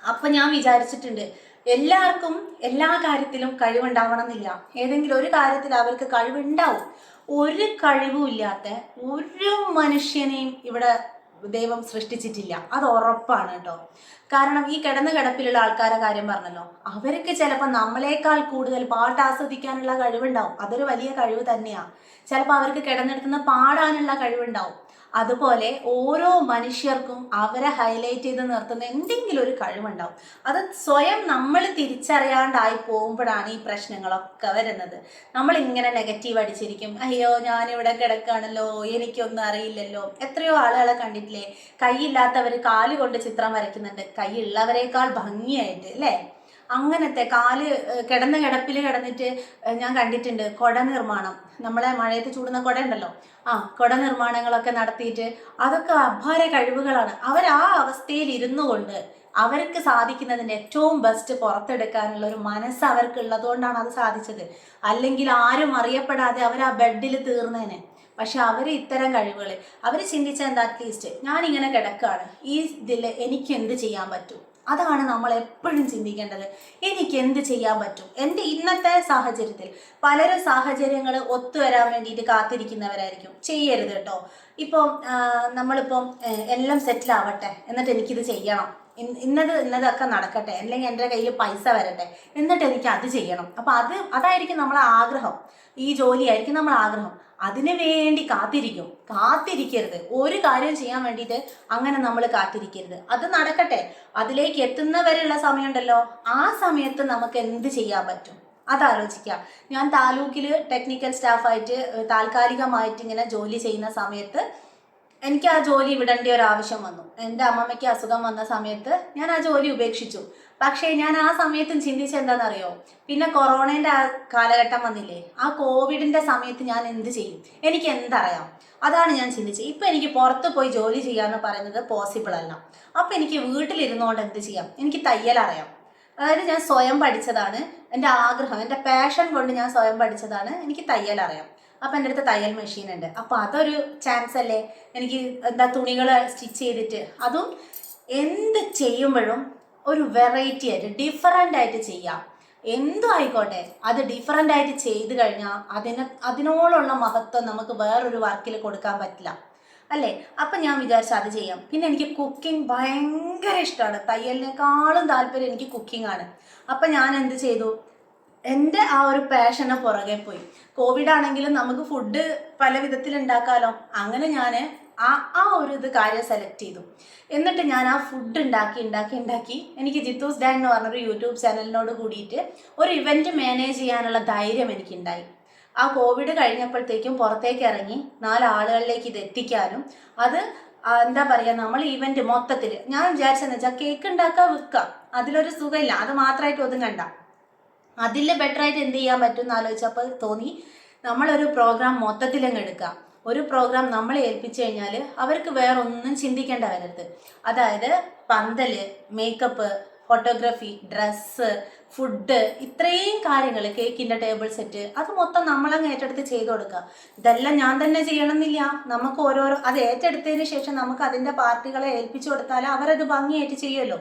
അപ്പൊ ഞാൻ വിചാരിച്ചിട്ടുണ്ട് എല്ലാവർക്കും എല്ലാ കാര്യത്തിലും കഴിവുണ്ടാവണം എന്നില്ല ഏതെങ്കിലും ഒരു കാര്യത്തിൽ അവർക്ക് കഴിവുണ്ടാവും. ഒരു കഴിവും ഇല്ലാത്ത ഒരു മനുഷ്യനെയും ഇവിടെ ദൈവം സൃഷ്ടിച്ചിട്ടില്ല. അത് ഉറപ്പാണ് കേട്ടോ. കാരണം ഈ കിടന്ന കിടപ്പിലുള്ള ആൾക്കാരെ കാര്യം പറഞ്ഞല്ലോ. അവർക്ക് ചിലപ്പോൾ നമ്മളെക്കാൾ കൂടുതൽ പാട്ട് ആസ്വദിക്കാനുള്ള കഴിവുണ്ടാവും. അതൊരു വലിയ കഴിവ് തന്നെയാണ് ചിലപ്പോൾ അവർക്ക് കിടന്നെടുക്കുന്ന പാടാനുള്ള കഴിവുണ്ടാവും. അതുപോലെ ഓരോ മനുഷ്യർക്കും അവരെ ഹൈലൈറ്റ് ചെയ്ത് നിർത്തുന്ന എന്തെങ്കിലും ഒരു കഴിവുണ്ടാവും. അത് സ്വയം നമ്മൾ തിരിച്ചറിയാണ്ടായി പോകുമ്പോഴാണ് ഈ പ്രശ്നങ്ങളൊക്കെ വരുന്നത്. നമ്മൾ ഇങ്ങനെ നെഗറ്റീവ് അടിച്ചിരിക്കും. അയ്യോ ഞാനിവിടെ കിടക്കുകയാണല്ലോ എനിക്കൊന്നും അറിയില്ലല്ലോ. എത്രയോ ആളുകളെ കണ്ടിട്ടില്ലേ? കൈയില്ലാത്തവർ കാൽ കൊണ്ട് ചിത്രം വരയ്ക്കുന്നുണ്ട്. കൈയുള്ളവരെക്കാൾ ഭംഗിയായിട്ട് അല്ലേ? അങ്ങനത്തെ കാൽ കിടന്ന കിടപ്പിൽ കിടന്നിട്ട് ഞാൻ കണ്ടിട്ടുണ്ട് കുട നിർമ്മാണം. നമ്മളെ മഴയത്ത് ചൂടുന്ന കുട ഉണ്ടല്ലോ. ആ കുട നിർമ്മാണങ്ങളൊക്കെ നടത്തിയിട്ട് അതൊക്കെ അപാര കഴിവുകളാണ്. അവർ ആ അവസ്ഥയിൽ ഇരുന്നു കൊണ്ട് അവർക്ക് സാധിക്കുന്നതിന്റെ ഏറ്റവും ബെസ്റ്റ് പുറത്തെടുക്കാനുള്ള ഒരു മനസ്സ് അവർക്ക് ഉള്ളതുകൊണ്ടാണ് അത് സാധിച്ചത്. അല്ലെങ്കിൽ ആരും അറിയപ്പെടാതെ അവർ ആ ബെഡിൽ തീർന്നേനെ. പക്ഷെ അവർ ഇത്തരം കഴിവുകൾ അവർ ചിന്തിച്ച എന്താ അറ്റ്ലീസ്റ്റ് ഞാനിങ്ങനെ കിടക്കാണ് ഈ ഇതിൽ എനിക്ക് എന്ത് ചെയ്യാൻ പറ്റും? അതാണ് നമ്മൾ എപ്പോഴും ചിന്തിക്കേണ്ടത്. എനിക്ക് എന്ത് ചെയ്യാൻ പറ്റും? എന്റെ ഇന്നത്തെ സാഹചര്യത്തിൽ പലരും സാഹചര്യങ്ങൾ ഒത്തുവരാൻ വേണ്ടിയിട്ട് കാത്തിരിക്കുന്നവരായിരിക്കും. ചെയ്യരുത് കേട്ടോ. ഇപ്പം നമ്മളിപ്പം എല്ലാം സെറ്റിൽ ആവട്ടെ. എന്നിട്ട് എനിക്കിത് ചെയ്യണം. ഇന്നത് ഇന്നതൊക്കെ നടക്കട്ടെ. അല്ലെങ്കിൽ എന്റെ കയ്യിൽ പൈസ വരട്ടെ. എന്നിട്ട് എനിക്ക് അത് ചെയ്യണം. അപ്പം അത് അതായിരിക്കും നമ്മളെ ആഗ്രഹം. ഈ ജോലിയായിരിക്കും നമ്മളെ ആഗ്രഹം. അതിനു വേണ്ടി കാത്തിരിക്കും. കാത്തിരിക്കരുത്. ഒരു കാര്യം ചെയ്യാൻ വേണ്ടിയിട്ട് അങ്ങനെ നമ്മൾ കാത്തിരിക്കരുത്. അത് നടക്കട്ടെ. അതിലേക്ക് എത്തുന്നവരെയുള്ള സമയമുണ്ടല്ലോ. ആ സമയത്ത് നമുക്ക് എന്ത് ചെയ്യാൻ പറ്റും? അതാലോചിക്കാം. ഞാൻ താലൂക്കിൽ ടെക്നിക്കൽ സ്റ്റാഫായിട്ട് താൽക്കാലികമായിട്ട് ഇങ്ങനെ ജോലി ചെയ്യുന്ന സമയത്ത് എനിക്ക് ആ ജോലി വിടേണ്ട ഒരു ആവശ്യം വന്നു. എന്റെ അമ്മമ്മയ്ക്ക് അസുഖം വന്ന സമയത്ത് ഞാൻ ആ ജോലി ഉപേക്ഷിച്ചു. പക്ഷേ ഞാൻ ആ സമയത്തും ചിന്തിച്ച എന്താണെന്നറിയോ? പിന്നെ കൊറോണേന്റെ ആ കാലഘട്ടം വന്നില്ലേ ആ കോവിഡിന്റെ സമയത്ത് ഞാൻ എന്ത് ചെയ്യും? എനിക്ക് എന്തറിയാം? അതാണ് ഞാൻ ചിന്തിച്ചത്. ഇപ്പം എനിക്ക് പുറത്ത് പോയി ജോലി ചെയ്യാന്ന് പറയുന്നത് പോസിബിൾ അല്ല. അപ്പം എനിക്ക് വീട്ടിലിരുന്നോണ്ട് എന്ത് ചെയ്യാം? എനിക്ക് തയ്യൽ അറിയാം. അതായത് ഞാൻ സ്വയം പഠിച്ചതാണ്. എന്റെ ആഗ്രഹം എന്റെ പാഷൻ കൊണ്ട് ഞാൻ സ്വയം പഠിച്ചതാണ്. എനിക്ക് തയ്യൽ അറിയാം. അപ്പം എന്റെ അടുത്ത് തയ്യൽ മെഷീൻ ഉണ്ട്. അപ്പം അതൊരു ചാൻസ് അല്ലേ? എനിക്ക് എന്താ തുണികൾ സ്റ്റിച്ച് ചെയ്തിട്ട്. അതും എന്ത് ചെയ്യുമ്പോഴും ഒരു വെറൈറ്റി ആയിട്ട് ഡിഫറന്റ് ആയിട്ട് ചെയ്യാം. എന്തു ആയിക്കോട്ടെ അത് ഡിഫറന്റ് ആയിട്ട് ചെയ്ത് കഴിഞ്ഞാൽ അതിന് അതിനോടുള്ള മഹത്വം നമുക്ക് വേറൊരു വർക്കിൽ കൊടുക്കാൻ പറ്റില്ല. അല്ലേ? അപ്പം ഞാൻ വിചാരിച്ചു അത് ചെയ്യാം. പിന്നെ എനിക്ക് കുക്കിംഗ് ഭയങ്കര ഇഷ്ടമാണ് തയ്യലിനേക്കാളും താല്പര്യം എനിക്ക് കുക്കിംഗ് ആണ്. അപ്പം ഞാൻ എന്ത് ചെയ്തു? എന്റെ ആ ഒരു പാഷന് പുറകെ പോയി. കോവിഡ് ആണെങ്കിലും നമുക്ക് ഫുഡ് പല വിധത്തിൽ ഉണ്ടാക്കാമല്ലോ അങ്ങനെ ഞാൻ ആ ആ ഒരു ഇത് കാര്യം സെലക്ട് ചെയ്തു. എന്നിട്ട് ഞാൻ ആ ഫുഡ് ഉണ്ടാക്കി ഉണ്ടാക്കി ഉണ്ടാക്കി എനിക്ക് ജിത്തൂസ് ഡാൻ എന്ന് പറഞ്ഞൊരു യൂട്യൂബ് ചാനലിനോട് കൂടിയിട്ട് ഒരു ഇവന്റ് മാനേജ് ചെയ്യാനുള്ള ധൈര്യം എനിക്കുണ്ടായി. ആ കോവിഡ് കഴിഞ്ഞപ്പോഴത്തേക്കും പുറത്തേക്ക് ഇറങ്ങി നാല് ആളുകളിലേക്ക് ഇത് എത്തിക്കാനും അത് എന്താ പറയുക നമ്മൾ ഇവന്റ് മൊത്തത്തിൽ ഞാൻ വിചാരിച്ചെന്ന് വെച്ചാൽ കേക്ക് ഉണ്ടാക്കാൻ വിൽക്കാം. അതിലൊരു സുഖമില്ല. അത് മാത്രമായിട്ട് ഒതുങ്ങണ്ട. അതിൽ ബെറ്ററായിട്ട് എന്ത് ചെയ്യാൻ പറ്റും എന്ന് ആലോചിച്ചപ്പോൾ തോന്നി നമ്മളൊരു പ്രോഗ്രാം മൊത്തത്തിലങ്ങ് എടുക്കാം. ഒരു പ്രോഗ്രാം നമ്മൾ ഏൽപ്പിച്ചു കഴിഞ്ഞാൽ അവർക്ക് വേറെ ഒന്നും ചിന്തിക്കേണ്ട വരരുത്. അതായത് പന്തൽ മേക്കപ്പ് ഫോട്ടോഗ്രാഫി ഡ്രസ്സ് ഫുഡ് ഇത്രയും കാര്യങ്ങൾ കേക്കിന്റെ ടേബിൾ സെറ്റ് അത് മൊത്തം നമ്മളങ്ങ് ഏറ്റെടുത്ത് ചെയ്തു കൊടുക്കുക ഇതെല്ലാം ഞാൻ തന്നെ ചെയ്യണമെന്നില്ല. നമുക്ക് ഓരോരോ അത് ഏറ്റെടുത്തതിന് ശേഷം നമുക്ക് അതിന്റെ പാർട്ടികളെ ഏൽപ്പിച്ചു കൊടുത്താൽ അവരത് ഭംഗിയായിട്ട് ചെയ്യുമല്ലോ.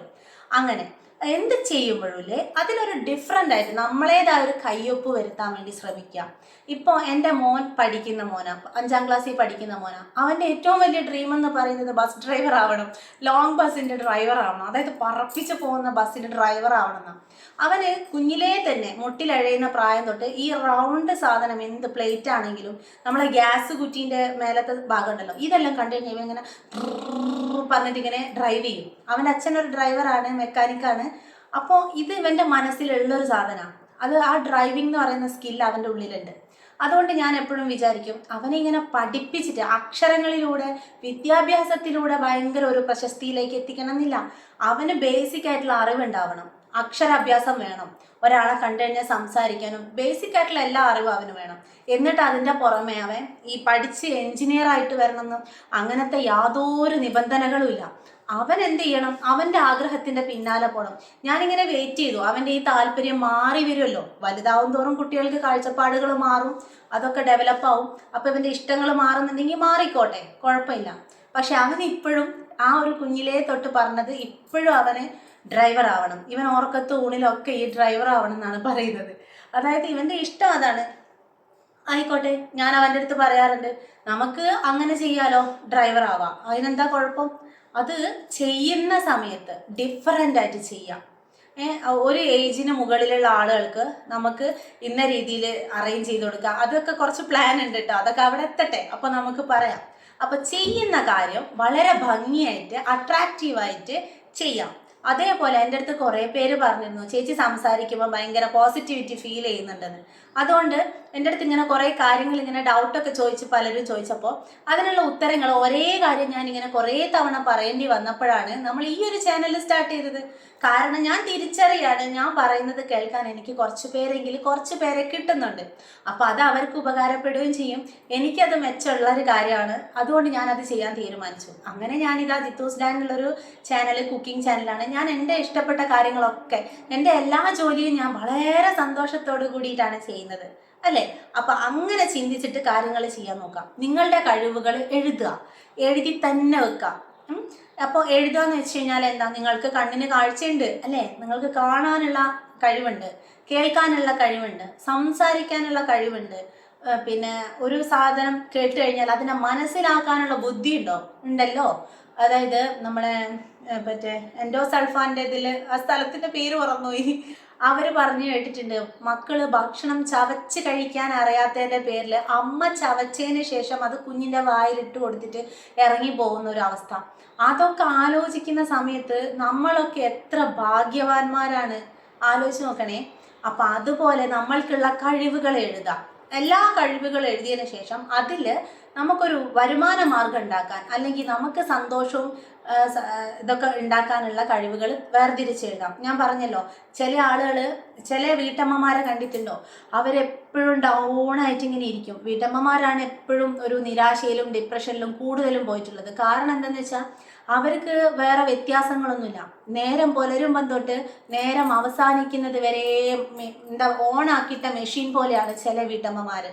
അങ്ങനെ. എന്ത് ചെയ്യുമ്പോഴും അതിലൊരു ഡിഫറെന്റ് ആയിട്ട് നമ്മളേതായ ഒരു കയ്യൊപ്പ് വരുത്താൻ വേണ്ടി ശ്രമിക്കുക ഇപ്പോൾ എന്റെ മോൻ പഠിക്കുന്ന മോന അഞ്ചാം ക്ലാസ്സിൽ പഠിക്കുന്ന മോന. അവന്റെ ഏറ്റവും വലിയ ഡ്രീം എന്ന് പറയുന്നത് ബസ് ഡ്രൈവർ ആവണം. ലോങ് ബസ്സിന്റെ ഡ്രൈവർ ആവണം. അതായത് പറപ്പിച്ച് പോകുന്ന ബസ്സിന്റെ ഡ്രൈവർ ആവണം അവന് കുഞ്ഞിലേ തന്നെ മുട്ടിലഴയുന്ന പ്രായം തൊട്ട് ഈ റൗണ്ട് സാധനം എന്ത് പ്ലേറ്റ് ആണെങ്കിലും നമ്മളെ ഗ്യാസ് കുറ്റീന്റെ മേലത്തെ ഭാഗം ഉണ്ടല്ലോ ഇതെല്ലാം കണ്ടു കഴിഞ്ഞാൽ ഇങ്ങനെ പറഞ്ഞിട്ട് ഇങ്ങനെ ഡ്രൈവ് ചെയ്യും. അവന്റെ അച്ഛൻ ഒരു ഡ്രൈവറാണ് മെക്കാനിക്കാണ് അപ്പോൾ ഇത് ഇവന്റെ മനസ്സിലുള്ളൊരു സാധനമാണ് അത് ആ ഡ്രൈവിംഗ് എന്ന് പറയുന്ന സ്കിൽ അവന്റെ ഉള്ളിലുണ്ട്. അതുകൊണ്ട് ഞാൻ എപ്പോഴും വിചാരിക്കും അവനെ ഇങ്ങനെ പഠിപ്പിച്ചിട്ട് അക്ഷരങ്ങളിലൂടെ വിദ്യാഭ്യാസത്തിലൂടെ ഭയങ്കര ഒരു പ്രശസ്തിയിലേക്ക് എത്തിക്കണം എന്നില്ല അവന് ബേസിക് ആയിട്ടുള്ള അറിവുണ്ടാവണം. അക്ഷരാഭ്യാസം വേണം. ഒരാളെ കണ്ടു കഴിഞ്ഞാൽ സംസാരിക്കാനും ബേസിക് ആയിട്ടുള്ള എല്ലാ അറിവും അവന് വേണം. എന്നിട്ട് അതിന്റെ പുറമെ അവൻ ഈ പഠിച്ച് എഞ്ചിനീയർ ആയിട്ട് വരണമെന്നും അങ്ങനത്തെ യാതൊരു നിബന്ധനകളും ഇല്ല. അവൻ എന്ത് ചെയ്യണം? അവന്റെ ആഗ്രഹത്തിന്റെ പിന്നാലെ പോകണം ഞാനിങ്ങനെ വെയിറ്റ് ചെയ്തു. അവന്റെ ഈ താല്പര്യം മാറി വരുമല്ലോ. വലുതാവും തോറും കുട്ടികൾക്ക് കാഴ്ചപ്പാടുകൾ മാറും. അതൊക്കെ ഡെവലപ്പ് ആവും. അപ്പൊ ഇവന്റെ ഇഷ്ടങ്ങൾ മാറുന്നുണ്ടെങ്കിൽ മാറിക്കോട്ടെ. കുഴപ്പമില്ല. പക്ഷെ അവൻ ഇപ്പോഴും ആ ഒരു കുഞ്ഞിലേ തൊട്ട് പറഞ്ഞത് ഇപ്പോഴും അവന് ഡ്രൈവർ ആവണം. ഇവൻ ഓർക്കത്ത് ഊണിലൊക്കെ ഈ ഡ്രൈവർ ആവണം എന്നാണ് പറയുന്നത്. അതായത് ഇവന്റെ ഇഷ്ടം അതാണ്. ആയിക്കോട്ടെ ഞാൻ അവന്റെ അടുത്ത് പറയാറുണ്ട്. നമുക്ക് അങ്ങനെ ചെയ്യാലോ? ഡ്രൈവർ ആവാം. അതിനെന്താ കുഴപ്പം? അത് ചെയ്യുന്ന സമയത്ത് ഡിഫറന്റ് ആയിട്ട് ചെയ്യാം. ഒരു ഏജിന് മുകളിലുള്ള ആളുകൾക്ക് നമുക്ക് ഇന്ന രീതിയിൽ അറേഞ്ച് ചെയ്ത് കൊടുക്കുക അതൊക്കെ കുറച്ച് പ്ലാൻ ഉണ്ട് കേട്ടോ അതൊക്കെ അവിടെ എത്തട്ടെ. അപ്പോൾ നമുക്ക് പറയാം. അപ്പോൾ ചെയ്യുന്ന കാര്യം വളരെ ഭംഗിയായിട്ട് അട്രാക്റ്റീവായിട്ട് ചെയ്യാം. അതേപോലെ എന്റെ അടുത്ത് കുറേ പേര് പറഞ്ഞിരുന്നു ചേച്ചി സംസാരിക്കുമ്പോൾ ഭയങ്കര പോസിറ്റിവിറ്റി ഫീൽ ചെയ്യുന്നുണ്ടെന്ന്. അതുകൊണ്ട് എന്റെ അടുത്ത് ഇങ്ങനെ കുറേ കാര്യങ്ങൾ ഇങ്ങനെ ഡൗട്ടൊക്കെ ചോദിച്ച് പലരും ചോദിച്ചപ്പോൾ അതിനുള്ള ഉത്തരങ്ങൾ ഒരേ കാര്യം ഞാൻ ഇങ്ങനെ കുറേ തവണ പറയേണ്ടി വന്നപ്പോഴാണ് നമ്മൾ ഈ ഒരു ചാനൽ സ്റ്റാർട്ട് ചെയ്തത്. കാരണം ഞാൻ തിരിച്ചറിയാണ് ഞാൻ പറയുന്നത് കേൾക്കാൻ എനിക്ക് കുറച്ച് പേരെങ്കിലും കുറച്ച് പേരെ കിട്ടുന്നുണ്ട്. അപ്പോൾ അത് അവർക്ക് ഉപകാരപ്പെടുകയും ചെയ്യും. എനിക്കത് മെച്ചമുള്ള ഒരു കാര്യമാണ്. അതുകൊണ്ട് ഞാൻ അത് ചെയ്യാൻ തീരുമാനിച്ചു. അങ്ങനെ ഞാൻ ഇതാ ജിത്തൂസ് ഡാൻ എന്നുള്ളൊരു ചാനൽ കുക്കിംഗ് ചാനലാണ് ഞാൻ എന്റെ ഇഷ്ടപ്പെട്ട കാര്യങ്ങളൊക്കെ എന്റെ എല്ലാ ജോലിയും ഞാൻ വളരെ സന്തോഷത്തോടു കൂടിയിട്ടാണ് ചെയ്യുന്നത്. അല്ലേ? അപ്പൊ അങ്ങനെ ചിന്തിച്ചിട്ട് കാര്യങ്ങൾ ചെയ്യാൻ നോക്കാം. നിങ്ങളുടെ കഴിവുകൾ എഴുതുക. എഴുതി തന്നെ വെക്കുക അപ്പൊ അപ്പോൾ എഴുതുക എന്ന് വെച്ച് കഴിഞ്ഞാൽ എന്താ? നിങ്ങൾക്ക് കണ്ണിന് കാഴ്ചയുണ്ട് അല്ലേ? നിങ്ങൾക്ക് കാണാനുള്ള കഴിവുണ്ട്. കേൾക്കാനുള്ള കഴിവുണ്ട്. സംസാരിക്കാനുള്ള കഴിവുണ്ട്. പിന്നെ ഒരു സാധനം കേട്ട് കഴിഞ്ഞാൽ അതിനെ മനസ്സിലാക്കാനുള്ള ബുദ്ധി ഉണ്ടോ? ഉണ്ടല്ലോ. അതായത് നമ്മളെ മറ്റേ എൻഡോസൾഫാന്റെ ഇതിൽ ആ സ്ഥലത്തിന്റെ പേര് മറന്നുപോയി. അവർ പറഞ്ഞു കേട്ടിട്ടുണ്ട് മക്കൾ ഭക്ഷണം ചവച്ച് കഴിക്കാൻ അറിയാത്തതിന്റെ പേരിൽ അമ്മ ചവച്ചതിന് ശേഷം അത് കുഞ്ഞിന്റെ വായിലിട്ട് കൊടുത്തിട്ട് ഇറങ്ങി പോകുന്ന ഒരു അവസ്ഥ. അതൊക്കെ ആലോചിക്കുന്ന സമയത്ത് നമ്മളൊക്കെ എത്ര ഭാഗ്യവാന്മാരാണ്. ആലോചിച്ച് നോക്കണേ. അപ്പം അതുപോലെ നമ്മൾക്കുള്ള കഴിവുകൾ എഴുതാം. എല്ലാ കഴിവുകൾ എഴുതിയതിന് ശേഷം അതിൽ നമുക്കൊരു വരുമാന മാർഗം ഉണ്ടാക്കാൻ അല്ലെങ്കിൽ നമുക്ക് സന്തോഷവും ഇതൊക്കെ ഉണ്ടാക്കാനുള്ള കഴിവുകൾ വേർതിരിച്ചെഴുതാം ഞാൻ പറഞ്ഞല്ലോ ചില ആളുകൾ ചില വീട്ടമ്മമാരെ കണ്ടിട്ടുണ്ടോ? അവരെപ്പോഴും ഡൗൺ ആയിട്ട് ഇങ്ങനെ ഇരിക്കും. വീട്ടമ്മമാരാണ് എപ്പോഴും ഒരു നിരാശയിലും ഡിപ്രഷനിലും കൂടുതലും പോയിട്ടുള്ളത്. കാരണം എന്താണെന്ന് വെച്ചാൽ അവർക്ക് വേറെ വ്യത്യാസങ്ങളൊന്നുമില്ല. നേരം പുലരുമ്പം തൊട്ട് നേരം അവസാനിക്കുന്നത് വരെ എന്താ ഓണാക്കിയിട്ട മെഷീൻ പോലെയാണ് ചില വീട്ടമ്മമാർ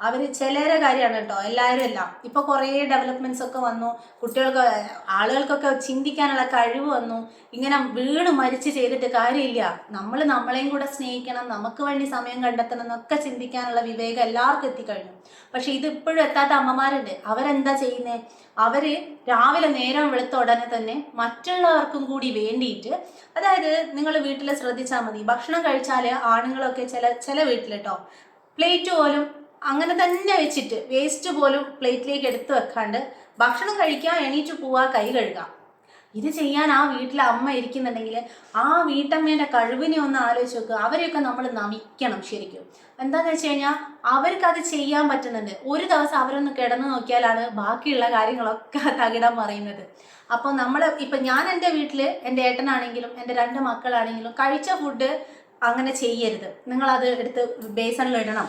അവർ ചിലരെ കാര്യമാണ് കേട്ടോ എല്ലാവരും അല്ല. ഇപ്പൊ കുറേ ഡെവലപ്മെന്റ്സ് ഒക്കെ വന്നു. കുട്ടികൾക്ക് ആളുകൾക്കൊക്കെ ചിന്തിക്കാനുള്ള കഴിവ് വന്നു. ഇങ്ങനെ വീണ് മരിച്ച് ചെയ്തിട്ട് കാര്യമില്ല. നമ്മൾ നമ്മളെയും കൂടെ സ്നേഹിക്കണം. നമുക്ക് വേണ്ടി സമയം കണ്ടെത്തണം എന്നൊക്കെ ചിന്തിക്കാനുള്ള വിവേകം എല്ലാവർക്കും എത്തിക്കഴിഞ്ഞു. പക്ഷെ ഇത് ഇപ്പോഴും എത്താത്ത അമ്മമാരുണ്ട്. അവരെന്താ ചെയ്യുന്നേ? അവർ രാവിലെ നേരം വെളുത്ത ഉടനെ തന്നെ മറ്റുള്ളവർക്കും കൂടി വേണ്ടിയിട്ട് അതായത് നിങ്ങൾ വീട്ടിൽ ശ്രദ്ധിച്ചാൽ മതി. ഭക്ഷണം കഴിച്ചാൽ ആണുങ്ങളൊക്കെ ചില ചില വീട്ടിൽ പ്ലേറ്റ് പോലും അങ്ങനെ തന്നെ വെച്ചിട്ട് വേസ്റ്റ് പോലും പ്ലേറ്റിലേക്ക് എടുത്തു വെക്കാണ്ട് ഭക്ഷണം കഴിക്കാൻ എണീറ്റ് പോവാ കൈ കഴുകാം. ഇത് ചെയ്യാൻ ആ വീട്ടിലെ അമ്മ ഇരിക്കുന്നുണ്ടെങ്കിൽ ആ വീട്ടമ്മേന്റെ കഴിവിനെ ഒന്ന് ആലോചിച്ച് നോക്കുക അവരെയൊക്കെ നമ്മൾ നമിക്കണം ശരിക്കും. എന്താന്ന് വെച്ച് കഴിഞ്ഞാൽ അവർക്ക് അത് ചെയ്യാൻ പറ്റുന്നുണ്ട്. ഒരു ദിവസം അവരൊന്ന് കിടന്നു നോക്കിയാലാണ് ബാക്കിയുള്ള കാര്യങ്ങളൊക്കെ (laughs) തകിടം പറയുന്നത് അപ്പോൾ നമ്മൾ ഇപ്പം ഞാൻ എന്റെ വീട്ടിൽ എന്റെ ഏട്ടനാണെങ്കിലും എന്റെ രണ്ട് മക്കളാണെങ്കിലും കഴിച്ച ഫുഡ് അങ്ങനെ ചെയ്യരുത്. അത് എടുത്ത് ബേസണിൽ ഇടണം.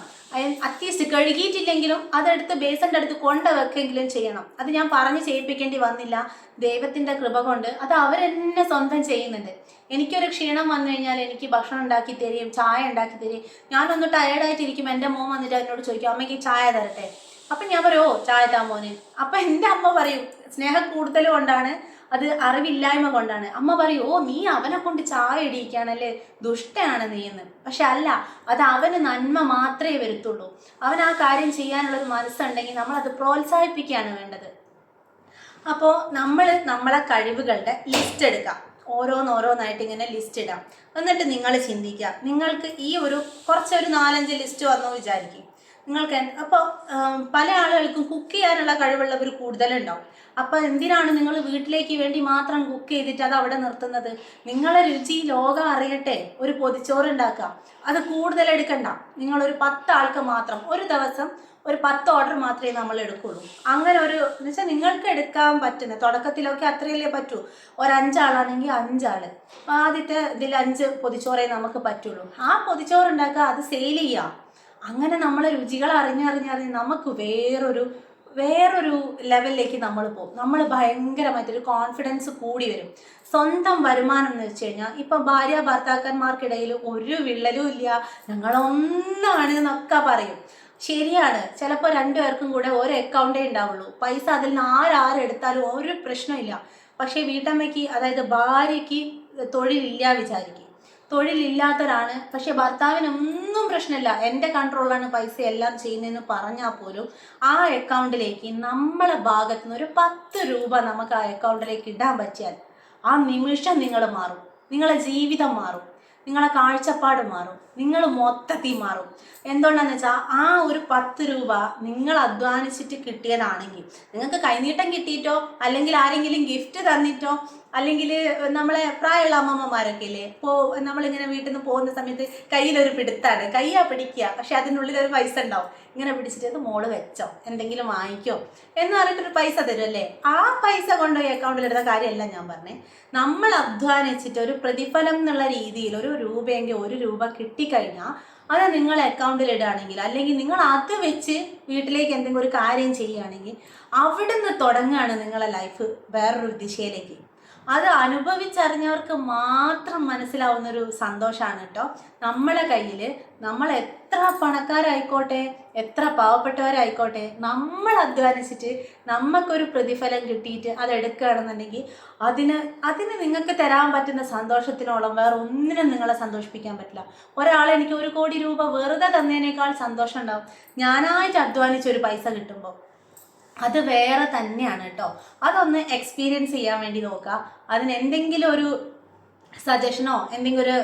അറ്റ്ലീസ്റ്റ് കഴുകിയിട്ടില്ലെങ്കിലും അതെടുത്ത് ബേസന്റെ അടുത്ത് കൊണ്ടുവെക്കെങ്കിലും ചെയ്യണം. അത് ഞാൻ പറഞ്ഞ് ചെയ്യിപ്പിക്കേണ്ടി വന്നില്ല. ദൈവത്തിന്റെ കൃപ കൊണ്ട് അത് അവരെന്നെ സ്വന്തം ചെയ്യുന്നുണ്ട്. എനിക്കൊരു ക്ഷീണം വന്നു കഴിഞ്ഞാൽ എനിക്ക് ഭക്ഷണം ഉണ്ടാക്കി തരികയും ചായ ഉണ്ടാക്കി തരികയും ഞാനൊന്ന് ടയേർഡായിട്ടിരിക്കും എന്റെ മോൻ വന്നിട്ട് എന്നോട് ചോദിക്കും അമ്മയ്ക്ക് ചായ തരട്ടെ? അപ്പൊ ഞാൻ പറയും ഓ ചായ താ മോനെ. അപ്പൊ എന്റെ അമ്മ പറയും സ്നേഹം കൂടുതൽ കൊണ്ടാണ് അത് അറിവില്ലായ്മ കൊണ്ടാണ്. അമ്മ പറയും ഓ നീ അവനെ കൊണ്ട് ചായ ഇടിയിക്കാണല്ലേ? ദുഷ്ടയാണ് നീ എന്ന്. പക്ഷെ അല്ല അത് അവന് നന്മ മാത്രമേ വരുത്തുള്ളൂ. അവൻ ആ കാര്യം ചെയ്യാനുള്ള ഒരു മനസ്സുണ്ടെങ്കിൽ നമ്മൾ അത് പ്രോത്സാഹിപ്പിക്കുകയാണ് വേണ്ടത്. അപ്പോൾ നമ്മൾ നമ്മളെ കഴിവുകളുടെ ലിസ്റ്റ് എടുക്കാം ഓരോന്നോരോന്നായിട്ട് ഇങ്ങനെ ലിസ്റ്റ് ഇടാം എന്നിട്ട് നിങ്ങൾ ചിന്തിക്കുക. നിങ്ങൾക്ക് ഈ ഒരു കുറച്ചൊരു നാലഞ്ച് ലിസ്റ്റ് വന്നു വിചാരിക്കും. നിങ്ങൾക്ക് അപ്പോൾ പല ആളുകൾക്കും കുക്ക് ചെയ്യാനുള്ള കഴിവുള്ളവർ കൂടുതലുണ്ടാവും. അപ്പോൾ എന്തിനാണ് നിങ്ങൾ വീട്ടിലേക്ക് വേണ്ടി മാത്രം കുക്ക് ചെയ്തിട്ട് അത് അവിടെ നിർത്തുന്നത്? നിങ്ങളെ രുചി ലോകം അറിയട്ടെ. ഒരു പൊതിച്ചോറ് ഉണ്ടാക്കുക. അത് കൂടുതൽ എടുക്കണ്ട. നിങ്ങളൊരു പത്ത് ആൾക്ക് മാത്രം ഒരു ദിവസം ഒരു പത്ത് ഓർഡർ മാത്രമേ നമ്മൾ എടുക്കുള്ളൂ. അങ്ങനെ ഒരു എന്ന് വെച്ചാൽ നിങ്ങൾക്ക് എടുക്കാൻ പറ്റുന്ന തുടക്കത്തിലൊക്കെ അത്രയല്ലേ പറ്റൂ. ഒരു അഞ്ചാളാണെങ്കിൽ അഞ്ചാൾ. ആദ്യത്തെ ഇതിൽ അഞ്ച് പൊതിച്ചോറേ നമുക്ക് പറ്റുള്ളൂ. ആ പൊതിച്ചോറ് ഉണ്ടാക്കുക അത് സെയിൽ ചെയ്യുക അങ്ങനെ നമ്മളെ രുചികൾ അറിഞ്ഞറിഞ്ഞറിഞ്ഞ് നമുക്ക് വേറൊരു വേറൊരു ലെവലിലേക്ക് നമ്മൾ പോകും. നമ്മൾ ഭയങ്കരമായിട്ടൊരു കോൺഫിഡൻസ് കൂടി വരും. സ്വന്തം വരുമാനം എന്ന് വെച്ച് കഴിഞ്ഞാൽ ഇപ്പം ഭാര്യ ഭർത്താക്കന്മാർക്കിടയിൽ ഒരു വിള്ളലും ഇല്ല. ഞങ്ങളൊന്നാണ് എന്നൊക്കെ പറയും. ശരിയാണ്. ചിലപ്പോൾ രണ്ടുപേർക്കും കൂടെ ഒരു അക്കൗണ്ടേ ഉണ്ടാവുള്ളൂ. പൈസ അതിൽ നിന്ന് ആരാരെടുത്താലും ഒരു പ്രശ്നമില്ല പക്ഷേ വീട്ടമ്മയ്ക്ക് അതായത് ഭാര്യയ്ക്ക് തൊഴിലില്ല വിചാരിക്കും. തൊഴിലില്ലാത്തവരാണ്. പക്ഷെ ഭർത്താവിന് ഒന്നും പ്രശ്നമില്ല. എന്റെ കൺട്രോളിലാണ് പൈസ എല്ലാം ചെയ്യുന്നതെന്ന് പറഞ്ഞാൽ പോലും ആ അക്കൗണ്ടിലേക്ക് നമ്മളെ ഭാഗത്തു നിന്ന് ഒരു പത്ത് രൂപ നമുക്ക് ആ അക്കൗണ്ടിലേക്ക് ഇടാൻ പറ്റിയാൽ ആ നിമിഷം നിങ്ങൾ മാറും. നിങ്ങളെ ജീവിതം മാറും. നിങ്ങളെ കാഴ്ചപ്പാട് മാറും. നിങ്ങൾ മൊത്തത്തിൽ മാറും. എന്തുകൊണ്ടാന്ന് വെച്ചാൽ ആ ഒരു പത്ത് രൂപ നിങ്ങൾ അധ്വാനിച്ചിട്ട് കിട്ടിയതാണെങ്കിൽ നിങ്ങൾക്ക് കൈനീട്ടം കിട്ടിയിട്ടോ അല്ലെങ്കിൽ ആരെങ്കിലും ഗിഫ്റ്റ് തന്നിട്ടോ അല്ലെങ്കിൽ നമ്മളെ പ്രായമുള്ള അമ്മമ്മമാരൊക്കെ ഇല്ലേ പോ നമ്മളിങ്ങനെ വീട്ടിൽ നിന്ന് പോകുന്ന സമയത്ത് കയ്യിലൊരു പിടുത്താണ്. കയ്യാ പിടിക്കുക പക്ഷെ അതിനുള്ളിൽ ഒരു പൈസ ഉണ്ടാവും. ഇങ്ങനെ പിടിച്ചിട്ട് ഇത് മോൾ വെച്ചോ എന്തെങ്കിലും വാങ്ങിക്കോ എന്ന് പറഞ്ഞിട്ടൊരു പൈസ തരും അല്ലേ? ആ പൈസ കൊണ്ടുപോയി അക്കൗണ്ടിൽ ഇടുന്ന കാര്യമല്ല ഞാൻ പറഞ്ഞേ. നമ്മൾ അധ്വാനിച്ചിട്ട് ഒരു പ്രതിഫലം എന്നുള്ള രീതിയിൽ ഒരു രൂപയെങ്കിൽ ഒരു രൂപ കിട്ടിക്കഴിഞ്ഞാൽ അത് നിങ്ങൾ അക്കൗണ്ടിൽ ഇടുകയാണെങ്കിൽ അല്ലെങ്കിൽ നിങ്ങൾ അത് വെച്ച് വീട്ടിലേക്ക് എന്തെങ്കിലും ഒരു കാര്യം ചെയ്യുകയാണെങ്കിൽ അവിടുന്ന് തുടങ്ങുകയാണ് നിങ്ങളെ ലൈഫ് വേറൊരു ദിശയിലേക്ക്. അത് അനുഭവിച്ചറിഞ്ഞവർക്ക് മാത്രം മനസ്സിലാവുന്ന ഒരു സന്തോഷമാണ് കേട്ടോ നമ്മളെ കയ്യിൽ നമ്മൾ എത്ര പണക്കാരായിക്കോട്ടെ എത്ര പാവപ്പെട്ടവരായിക്കോട്ടെ നമ്മൾ അധ്വാനിച്ചിട്ട് നമുക്കൊരു പ്രതിഫലം കിട്ടിയിട്ട് അത് എടുക്കുകയാണെന്നുണ്ടെങ്കിൽ അതിന് അതിന് നിങ്ങൾക്ക് തരാൻ പറ്റുന്ന സന്തോഷത്തിനോളം വേറെ ഒന്നിനും നിങ്ങളെ സന്തോഷിപ്പിക്കാൻ പറ്റില്ല. ഒരാൾ എനിക്ക് ഒരു കോടി രൂപ വെറുതെ തന്നതിനേക്കാൾ സന്തോഷം ഉണ്ടാവും ഞാനായിട്ട് അധ്വാനിച്ച ഒരു പൈസ കിട്ടുമ്പോൾ. അത് വേറെ തന്നെയാണ് കേട്ടോ. അതൊന്ന് എക്സ്പീരിയൻസ് ചെയ്യാൻ വേണ്ടി നോക്കുക. അതിന് എന്തെങ്കിലും ഒരു സജഷനോ എന്തെങ്കിലും ഒരു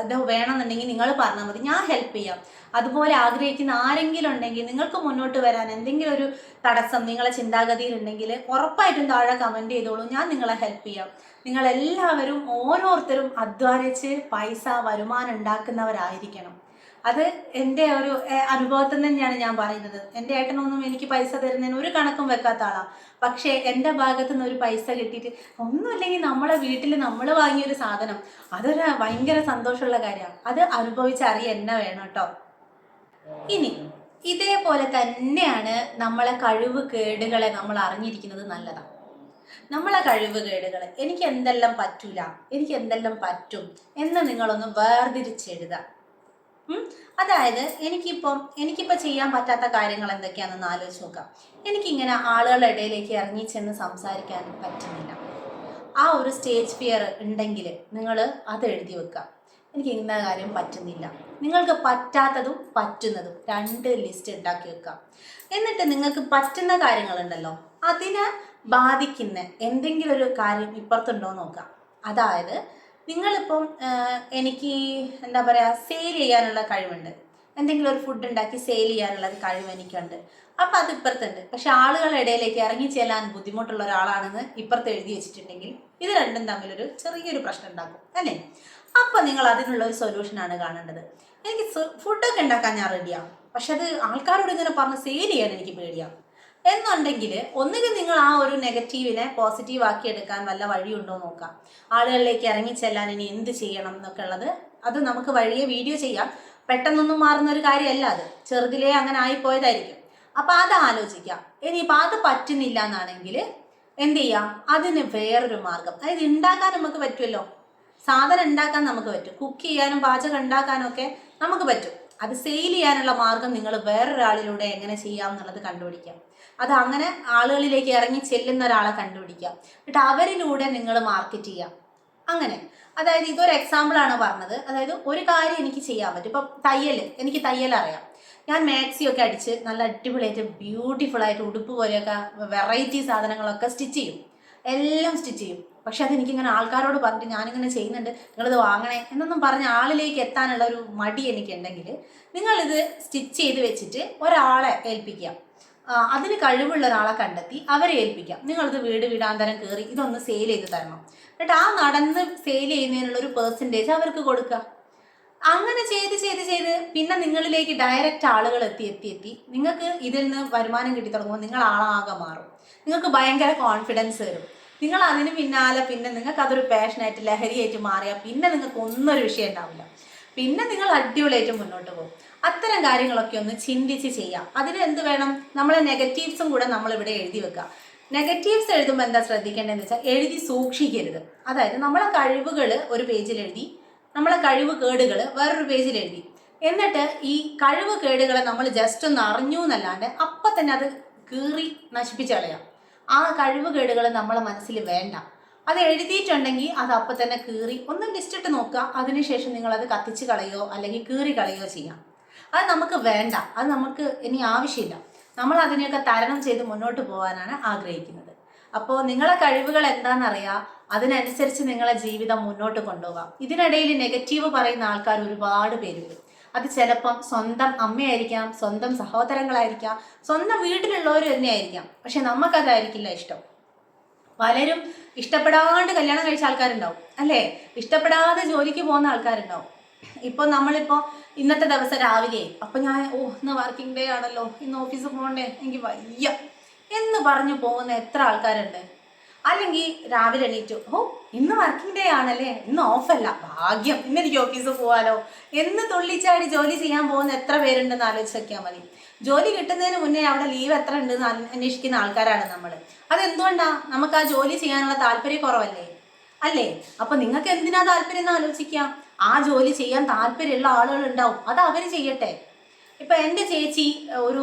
ഇത് വേണമെന്നുണ്ടെങ്കിൽ നിങ്ങൾ പറഞ്ഞാൽ മതി. ഞാൻ ഹെൽപ്പ് ചെയ്യാം. അതുപോലെ ആഗ്രഹിക്കുന്ന ആരെങ്കിലും ഉണ്ടെങ്കിൽ നിങ്ങൾക്ക് മുന്നോട്ട് വരാൻ എന്തെങ്കിലും ഒരു തടസ്സം നിങ്ങളെ ചിന്താഗതിയിൽ ഉണ്ടെങ്കിൽ ഉറപ്പായിട്ടും താഴെ കമന്റ് ചെയ്തോളൂ. ഞാൻ നിങ്ങളെ ഹെൽപ്പ് ചെയ്യാം. നിങ്ങളെല്ലാവരും ഓരോരുത്തരും അധ്വാനിച്ച് പൈസ വരുമാനം ഉണ്ടാക്കുന്നവരായിരിക്കണം. അത് എന്റെ ഒരു അനുഭവത്തിൽ തന്നെയാണ് ഞാൻ പറയുന്നത്. എന്റെ ഏട്ടനൊന്നും എനിക്ക് പൈസ തരുന്നതിന് ഒരു കണക്കും വെക്കാത്ത ആളാണ് പക്ഷേ എന്റെ ഭാഗത്തു നിന്ന് ഒരു പൈസ കിട്ടിയിട്ട് ഒന്നുമില്ലെങ്കിൽ നമ്മളെ വീട്ടിൽ നമ്മൾ വാങ്ങിയൊരു സാധനം അതൊരു ഭയങ്കര സന്തോഷമുള്ള കാര്യമാണ്. അത് അനുഭവിച്ചറിയ എന്നെ വേണം കേട്ടോ. ഇനി ഇതേപോലെ തന്നെയാണ് നമ്മളെ കഴിവ് കേടുകളെ നമ്മൾ അറിഞ്ഞിരിക്കുന്നത് നല്ലതാണ് നമ്മളെ കഴിവ് കേടുകൾ എനിക്ക് എന്തെല്ലാം പറ്റൂല എനിക്ക് എന്തെല്ലാം പറ്റും എന്ന് നിങ്ങളൊന്ന് വേർതിരിച്ചെഴുതാം? അതായത് എനിക്കിപ്പം എനിക്കിപ്പോൾ ചെയ്യാൻ പറ്റാത്ത കാര്യങ്ങൾ എന്തൊക്കെയാണെന്ന് ആലോചിച്ച് നോക്കാം. എനിക്കിങ്ങനെ ആളുകളുടെ ഇടയിലേക്ക് ഇറങ്ങി ചെന്ന് സംസാരിക്കാൻ പറ്റുന്നില്ല. ആ ഒരു സ്റ്റേജ് ഫിയർ ഉണ്ടെങ്കിൽ നിങ്ങൾ അത് എഴുതി വെക്കുക. എനിക്ക് ഇന്ന കാര്യം പറ്റുന്നില്ല. നിങ്ങൾക്ക് പറ്റാത്തതും പറ്റുന്നതും രണ്ട് ലിസ്റ്റ് ഉണ്ടാക്കി വെക്കുക. എന്നിട്ട് നിങ്ങൾക്ക് പറ്റുന്ന കാര്യങ്ങളുണ്ടല്ലോ അതിനെ ബാധിക്കുന്ന എന്തെങ്കിലും ഒരു കാര്യം ഇപ്പുറത്തുണ്ടോ നോക്കാം അതായത് നിങ്ങളിപ്പം എനിക്ക് എന്താ പറയുക സെയിൽ ചെയ്യാനുള്ള കഴിവുണ്ട്. എന്തെങ്കിലും ഒരു ഫുഡ് ഉണ്ടാക്കി സെയിൽ ചെയ്യാനുള്ള കഴിവ് എനിക്കുണ്ട്. അപ്പം അത് ഇപ്പുറത്തുണ്ട്. പക്ഷെ ആളുകളുടെ ഇടയിലേക്ക് ഇറങ്ങി ചെല്ലാൻ ബുദ്ധിമുട്ടുള്ള ഒരാളാണെന്ന് ഇപ്പുറത്ത് എഴുതി വെച്ചിട്ടുണ്ടെങ്കിൽ ഇത് രണ്ടും തമ്മിലൊരു ചെറിയൊരു പ്രശ്നം ഉണ്ടാക്കും അല്ലേ? അപ്പം നിങ്ങൾ അതിനുള്ള ഒരു സൊല്യൂഷനാണ് കാണേണ്ടത്. എനിക്ക് ഫുഡൊക്കെ ഉണ്ടാക്കാൻ ഞാൻ റെഡിയാണ് പക്ഷെ അത് ആൾക്കാരോട് ഇങ്ങനെ പറഞ്ഞ് സെയിൽ ചെയ്യാൻ എനിക്ക് പേടിയാണ് എന്നുണ്ടെങ്കിൽ ഒന്നുകിൽ നിങ്ങൾ ആ ഒരു നെഗറ്റീവിനെ പോസിറ്റീവ് ആക്കി എടുക്കാൻ വല്ല വഴിയുണ്ടോ നോക്കാം. ആളുകളിലേക്ക് ഇറങ്ങിച്ചെല്ലാൻ ഇനി എന്ത് ചെയ്യണം എന്നൊക്കെ ഉള്ളത് അത് നമുക്ക് വഴിയെ വീഡിയോ ചെയ്യാം. പെട്ടെന്നൊന്നും മാറുന്ന ഒരു കാര്യമല്ല അത്. ചെറുതിലേ അങ്ങനെ ആയിപ്പോയതായിരിക്കും. അപ്പോൾ അത് ആലോചിക്കാം. ഇനിയിപ്പോൾ അത് പറ്റുന്നില്ല എന്നാണെങ്കിൽ എന്ത് ചെയ്യാം? അതിന് വേറൊരു മാർഗം. അതായത് ഉണ്ടാക്കാൻ നമുക്ക് പറ്റുമല്ലോ സാധനം ഉണ്ടാക്കാൻ നമുക്ക് പറ്റും. കുക്ക് ചെയ്യാനും പാചകം ഉണ്ടാക്കാനും ഒക്കെ നമുക്ക് പറ്റും. അത് സെയിൽ ചെയ്യാനുള്ള മാർഗം നിങ്ങൾ വേറൊരാളിലൂടെ എങ്ങനെ ചെയ്യാം എന്നുള്ളത് കണ്ടുപിടിക്കാം. അത് അങ്ങനെ ആളുകളിലേക്ക് ഇറങ്ങി ചെല്ലുന്ന ഒരാളെ കണ്ടുപിടിക്കുക. എന്നിട്ട് അവരിലൂടെ നിങ്ങൾ മാർക്കറ്റ് ചെയ്യുക. അങ്ങനെ. അതായത് ഇതൊരു എക്സാമ്പിൾ ആണ് പറഞ്ഞത്. അതായത് ഒരു കാര്യം എനിക്ക് ചെയ്യാൻ പറ്റും. ഇപ്പം തയ്യൽ എനിക്ക് തയ്യൽ അറിയാം. ഞാൻ മാക്സി ഒക്കെ അടിച്ച് നല്ല അടിപൊളിയായിട്ട് ബ്യൂട്ടിഫുൾ ആയിട്ട് ഉടുപ്പ് പോലെയൊക്കെ വെറൈറ്റി സാധനങ്ങളൊക്കെ സ്റ്റിച്ച് ചെയ്യും. എല്ലാം സ്റ്റിച്ച് ചെയ്യും. പക്ഷെ അതെനിക്കിങ്ങനെ ആൾക്കാരോട് പറഞ്ഞിട്ട് ഞാനിങ്ങനെ ചെയ്യുന്നുണ്ട്. നിങ്ങളിത് വാങ്ങണേ എന്നൊന്നും പറഞ്ഞ് ആളിലേക്ക് എത്താനുള്ള ഒരു മടി എനിക്കുണ്ടെങ്കിൽ നിങ്ങളിത് സ്റ്റിച്ച് ചെയ്ത് വെച്ചിട്ട് ഒരാളെ ഏൽപ്പിക്കുക. അതിന് കഴിവുള്ള ഒരാളെ കണ്ടെത്തി അവരെ ഏൽപ്പിക്കാം. നിങ്ങളത് വീട് വീടാന്തരം കയറി ഇതൊന്ന് സെയിൽ ചെയ്ത് തരണം. എന്നിട്ട് ആ നടന്ന് സെയിൽ ചെയ്യുന്നതിനുള്ള ഒരു പെർസെന്റേജ് അവർക്ക് കൊടുക്കുക. അങ്ങനെ ചെയ്ത് ചെയ്ത് ചെയ്ത് പിന്നെ നിങ്ങളിലേക്ക് ഡയറക്റ്റ് ആളുകൾ എത്തി എത്തി എത്തി. നിങ്ങൾക്ക് ഇതിൽ നിന്ന് വരുമാനം കിട്ടി തുടങ്ങുമ്പോൾ നിങ്ങൾ ആളാകെ മാറും. നിങ്ങൾക്ക് ഭയങ്കര കോൺഫിഡൻസ് വരും. നിങ്ങൾ അതിന് പിന്നാലെ പിന്നെ നിങ്ങൾക്ക് അതൊരു പാഷനായിട്ട് ലഹരിയായിട്ട് മാറിയാൽ പിന്നെ നിങ്ങൾക്ക് ഒന്നൊരു വിഷയം ഉണ്ടാവില്ല. പിന്നെ നിങ്ങൾ അടിപൊളിയായിട്ട് മുന്നോട്ട് പോകും. അത്തരം കാര്യങ്ങളൊക്കെ ഒന്ന് ചിന്തിച്ച് ചെയ്യാം. അതിന് എന്ത് വേണം? നമ്മളെ നെഗറ്റീവ്സും കൂടെ നമ്മൾ ഇവിടെ എഴുതി വെക്കുക നെഗറ്റീവ്സ് എഴുതുമ്പോൾ എന്താ ശ്രദ്ധിക്കേണ്ടതെന്ന് വെച്ചാൽ എഴുതി സൂക്ഷിക്കരുത്. അതായത് നമ്മളെ കഴിവുകൾ ഒരു പേജിൽ എഴുതി നമ്മളെ കഴിവ് കേടുകൾ വേറൊരു പേജിൽ എഴുതി. എന്നിട്ട് ഈ കഴിവ് കേടുകളെ നമ്മൾ ജസ്റ്റ് ഒന്ന് അറിഞ്ഞു എന്നല്ലാണ്ട് അപ്പം തന്നെ അത് കീറി നശിപ്പിച്ച് കളയാം. ആ കഴിവ് കേടുകൾ നമ്മളെ മനസ്സിൽ വേണ്ട. അത് എഴുതിയിട്ടുണ്ടെങ്കിൽ അത് അപ്പം തന്നെ കീറി ഒന്ന് ലിസ്റ്റിട്ട് നോക്കുക. അതിനുശേഷം നിങ്ങൾ അത് കത്തിച്ച് കളയോ അല്ലെങ്കിൽ കീറി കളയോ ചെയ്യാം. അത് നമുക്ക് വേണ്ട. അത് നമുക്ക് ഇനി ആവശ്യമില്ല. നമ്മൾ അതിനെയൊക്കെ തരണം ചെയ്ത് മുന്നോട്ട് പോകാനാണ് ആഗ്രഹിക്കുന്നത്. അപ്പോൾ നിങ്ങളെ കഴിവുകൾ എന്താണെന്നറിയാം? അതിനനുസരിച്ച് നിങ്ങളെ ജീവിതം മുന്നോട്ട് കൊണ്ടുപോകാം. ഇതിനിടയിൽ നെഗറ്റീവ് പറയുന്ന ആൾക്കാർ ഒരുപാട് പേര് വരും. അത് ചിലപ്പം സ്വന്തം അമ്മയായിരിക്കാം സ്വന്തം സഹോദരങ്ങളായിരിക്കാം സ്വന്തം വീട്ടിലുള്ളവർ തന്നെയായിരിക്കാം പക്ഷെ നമുക്കതായിരിക്കില്ല ഇഷ്ടം. പലരും ഇഷ്ടപ്പെടാണ്ട് കല്യാണം കഴിച്ച ആൾക്കാരുണ്ടാവും. അല്ലേ? ഇഷ്ടപ്പെടാതെ ജോലിക്ക് പോകുന്ന ആൾക്കാരുണ്ടാവും. ഇപ്പോൾ നമ്മളിപ്പോൾ ഇന്നത്തെ ദിവസം രാവിലെ അപ്പം ഞാൻ ഓ ഇന്ന് വർക്കിംഗ് ഡേ ആണല്ലോ ഇന്ന് ഓഫീസിൽ പോകണ്ടേ എനിക്ക് വയ്യ. എന്ന് പറഞ്ഞു പോകുന്ന എത്ര ആൾക്കാരുണ്ട്? അല്ലെങ്കിൽ രാവിലെ എണീറ്റു ഓ ഇന്ന് വർക്കിംഗ് ഡേ ആണല്ലേ ഇന്ന് ഓഫല്ല ഭാഗ്യം ഇന്ന് എനിക്ക് ഓഫീസിൽ പോകാലോ എന്ന് തുള്ളിച്ചാടി ജോലി ചെയ്യാൻ പോകുന്ന എത്ര പേരുണ്ടെന്ന് ആലോചിച്ച് നോക്കിയാൽ മതി. ജോലി കിട്ടുന്നതിന് മുന്നേ അവിടെ ലീവ് എത്ര ഉണ്ടെന്ന് അന്വേഷിക്കുന്ന ആൾക്കാരാണ് നമ്മൾ അതെന്തുകൊണ്ടാ? നമുക്ക് ആ ജോലി ചെയ്യാനുള്ള താല്പര്യം കുറവല്ലേ അല്ലേ? അപ്പൊ നിങ്ങൾക്ക് എന്തിനാ താല്പര്യം എന്ന് ആലോചിക്കാം? ആ ജോലി ചെയ്യാൻ താല്പര്യമുള്ള ആളുകൾ ഉണ്ടാവും അത് അവർ ചെയ്യട്ടെ. ഇപ്പൊ എന്റെ ചേച്ചി ഒരു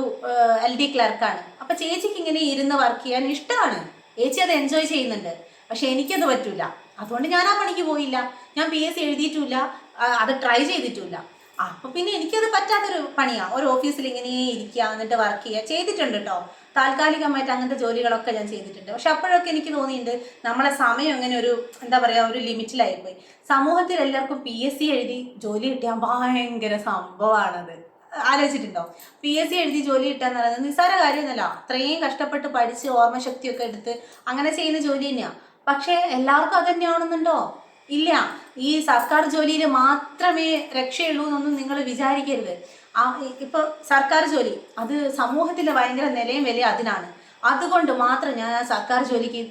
എൽ ഡി ക്ലർക്കാണ് അപ്പൊ ചേച്ചിക്ക് ഇങ്ങനെ ഇരുന്ന് വർക്ക് ചെയ്യാൻ ഇഷ്ടമാണ്. ചേച്ചി അത് എൻജോയ് ചെയ്യുന്നുണ്ട്. പക്ഷെ എനിക്കത് പറ്റൂല. അതുകൊണ്ട് ഞാൻ ആ പണിക്ക് പോയില്ല. ഞാൻ പി എസ് സി എഴുതിയിട്ടില്ല. അത് ട്രൈ ചെയ്തിട്ടുമില്ല അപ്പൊ പിന്നെ എനിക്കത് പറ്റാത്തൊരു പണിയാ. ഒരു ഓഫീസിൽ ഇങ്ങനെ ഇരിക്കുക എന്നിട്ട് വർക്ക് ചെയ്യുക ചെയ്തിട്ടുണ്ട് കേട്ടോ താൽക്കാലികമായിട്ട് അങ്ങനത്തെ ജോലികളൊക്കെ ഞാൻ ചെയ്തിട്ടുണ്ട്. പക്ഷെ അപ്പോഴൊക്കെ എനിക്ക് തോന്നിയിട്ടുണ്ട് നമ്മളെ സമയം ഇങ്ങനെ ഒരു എന്താ പറയാ ഒരു ലിമിറ്റിലായിപ്പോയി. സമൂഹത്തിൽ എല്ലാവർക്കും പി എസ് സി എഴുതി ജോലി കിട്ടിയാൽ ഭയങ്കര സംഭവമാണത് ആലോചിച്ചിട്ടുണ്ടോ? പി എസ് സി എഴുതി ജോലി കിട്ടുക എന്ന് പറയുന്നത് നിസ്സാര കാര്യമൊന്നുമല്ല. അത്രയും കഷ്ടപ്പെട്ട് പഠിച്ച് ഓർമ്മശക്തിയൊക്കെ എടുത്ത് അങ്ങനെ ചെയ്യുന്ന ജോലി തന്നെയാണ് പക്ഷേ എല്ലാവർക്കും അത് തന്നെയാണെന്നുണ്ടോ? ഇല്ല. ഈ സർക്കാർ ജോലിയിൽ മാത്രമേ രക്ഷയുള്ളൂ എന്നൊന്നും നിങ്ങൾ വിചാരിക്കരുത്. ആ ഇപ്പൊ സർക്കാർ ജോലി അത് സമൂഹത്തിലെ ഭയങ്കര നിലയും വില അതിനാണ്. അതുകൊണ്ട് മാത്രം ഞാൻ ആ സർക്കാർ ജോലിക്ക്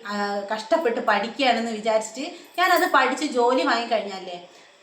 കഷ്ടപ്പെട്ട് പഠിക്കുകയാണെന്ന് വിചാരിച്ചിട്ട് ഞാൻ അത് പഠിച്ച് ജോലി വാങ്ങിക്കഴിഞ്ഞാലേ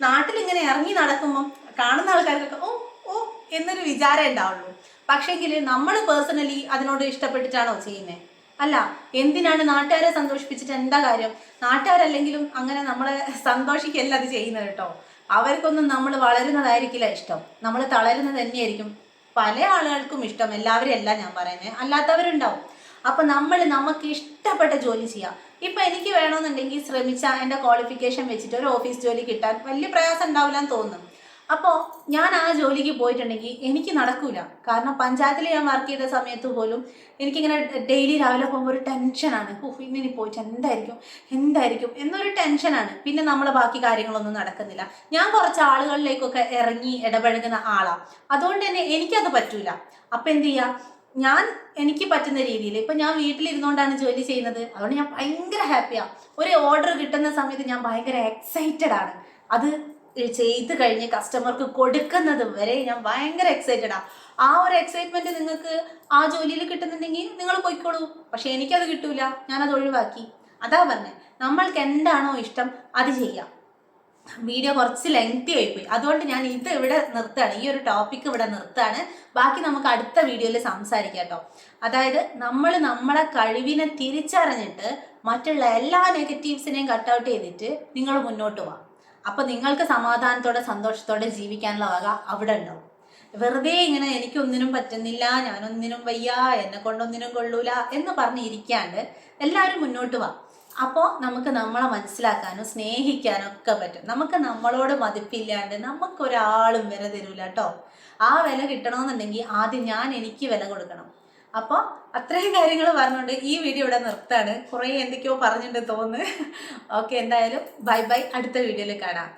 നാട്ടിൽ ഇങ്ങനെ ഇറങ്ങി നടക്കുമ്പം കാണുന്ന ആൾക്കാർക്കൊക്കെ ഓ ഓ എന്നൊരു വിചാരം ഉണ്ടാവുള്ളൂ. പക്ഷേങ്കിൽ നമ്മൾ പേഴ്സണലി അതിനോട് ഇഷ്ടപ്പെട്ടിട്ടാണോ ചെയ്യുന്നത് അല്ല എന്തിനാണ് നാട്ടുകാരെ സന്തോഷിപ്പിച്ചിട്ട് എന്താ കാര്യം? നാട്ടുകാരല്ലെങ്കിലും അങ്ങനെ നമ്മളെ സന്തോഷിക്കല്ല അത് ചെയ്യുന്നത് കേട്ടോ. അവർക്കൊന്നും നമ്മൾ വളരുന്നതായിരിക്കില്ല ഇഷ്ടം. നമ്മൾ തളരുന്നത് തന്നെയായിരിക്കും. പല ആളുകൾക്കും ഇഷ്ടം. എല്ലാവരും അല്ല ഞാൻ പറയുന്നത് അല്ലാത്തവരുണ്ടാവും. അപ്പൊ നമ്മൾ നമുക്ക് ഇഷ്ടപ്പെട്ട ജോലി ചെയ്യാം. ഇപ്പൊ എനിക്ക് വേണമെന്നുണ്ടെങ്കിൽ ശ്രമിച്ചാൽ എന്റെ ക്വാളിഫിക്കേഷൻ വെച്ചിട്ട് ഒരു ഓഫീസ് ജോലി കിട്ടാൻ വലിയ പ്രയാസം ഉണ്ടാവില്ല എന്ന് തോന്നും അപ്പോൾ ഞാൻ ആ ജോലിക്ക് പോയിട്ടുണ്ടെങ്കിൽ എനിക്ക് നടക്കൂല. കാരണം പഞ്ചായത്തിൽ ഞാൻ വർക്ക് ചെയ്ത സമയത്ത് പോലും എനിക്കിങ്ങനെ ഡെയിലി രാവിലെ പോകുമ്പോൾ ഒരു ടെൻഷനാണ് ഓഹ് ഇന്നിനി പോയിട്ട് എന്തായിരിക്കും? എന്തായിരിക്കും? എന്നൊരു ടെൻഷനാണ് പിന്നെ നമ്മൾ ബാക്കി കാര്യങ്ങളൊന്നും നടക്കുന്നില്ല. ഞാൻ കുറച്ച് ആളുകളിലേക്കൊക്കെ ഇറങ്ങി ഇടപഴകുന്ന ആളാണ് അതുകൊണ്ട് തന്നെ എനിക്കത് പറ്റൂല. അപ്പം എന്ത് ചെയ്യുക ഞാൻ എനിക്ക് പറ്റുന്ന രീതിയിൽ ഇപ്പൊ ഞാൻ വീട്ടിലിരുന്നുകൊണ്ടാണ് ജോലി ചെയ്യുന്നത്. അതുകൊണ്ട് ഞാൻ ഭയങ്കര ഹാപ്പിയാണ് ഒരു ഓർഡർ കിട്ടുന്ന സമയത്ത് ഞാൻ ഭയങ്കര എക്സൈറ്റഡ് ആണ്. അത് ചെയ്ത് കഴിഞ്ഞ് കസ്റ്റമർക്ക് കൊടുക്കുന്നത് വരെ ഞാൻ ഭയങ്കര എക്സൈറ്റഡാ ആ. ഒരു എക്സൈറ്റ്മെന്റ് നിങ്ങൾക്ക് ആ ജോലിയിൽ കിട്ടുന്നുണ്ടെങ്കിൽ നിങ്ങൾ പോയിക്കോളൂ. പക്ഷെ എനിക്കത് കിട്ടൂല. ഞാനത് ഒഴിവാക്കി. അതാ പറഞ്ഞത് നമ്മൾക്ക് എന്താണോ ഇഷ്ടം അത് ചെയ്യാം. വീഡിയോ കുറച്ച് ലെങ്തി ആയിപ്പോയി അതുകൊണ്ട് ഞാൻ ഇത് ഇവിടെ നിർത്തുകയാണ്. ഈ ഒരു ടോപ്പിക് ഇവിടെ നിർത്തുകയാണ്. ബാക്കി നമുക്ക് അടുത്ത വീഡിയോയിൽ സംസാരിക്കാം കേട്ടോ. അതായത് നമ്മൾ നമ്മളെ കഴിവിനെ തിരിച്ചറിഞ്ഞിട്ട് മറ്റുള്ള എല്ലാ നെഗറ്റീവ്സിനെയും കട്ട് ഔട്ട് ചെയ്തിട്ട് നിങ്ങൾ മുന്നോട്ട് പോവാം അപ്പൊ നിങ്ങൾക്ക് സമാധാനത്തോടെ സന്തോഷത്തോടെ ജീവിക്കാനുള്ള വക അവിടെ ഉണ്ടാവും. വെറുതെ ഇങ്ങനെ എനിക്കൊന്നിനും പറ്റുന്നില്ല ഞാനൊന്നിനും വയ്യ എന്നെ കൊണ്ടൊന്നിനും കൊള്ളൂല എന്ന് പറഞ്ഞിരിക്കാണ്ട് എല്ലാവരും മുന്നോട്ട് വാ. അപ്പോൾ നമുക്ക് നമ്മളെ മനസ്സിലാക്കാനും സ്നേഹിക്കാനും ഒക്കെ പറ്റും. നമുക്ക് നമ്മളോട് മതിപ്പില്ലാണ്ട് നമുക്കൊരാളും വില തരൂല കേട്ടോ. ആ വില കിട്ടണമെന്നുണ്ടെങ്കിൽ ആദ്യം ഞാൻ എനിക്ക് വില കൊടുക്കണം. അപ്പോൾ അത്രയും കാര്യങ്ങൾ പറഞ്ഞുകൊണ്ട് ഈ വീഡിയോ ഇവിടെ നിർത്താണ്. കുറേ എന്തൊക്കെയോ പറഞ്ഞിട്ടുണ്ട് തോന്നുന്നു. ഓക്കെ എന്തായാലും ബൈ ബൈ. അടുത്ത വീഡിയോയിൽ കാണാം.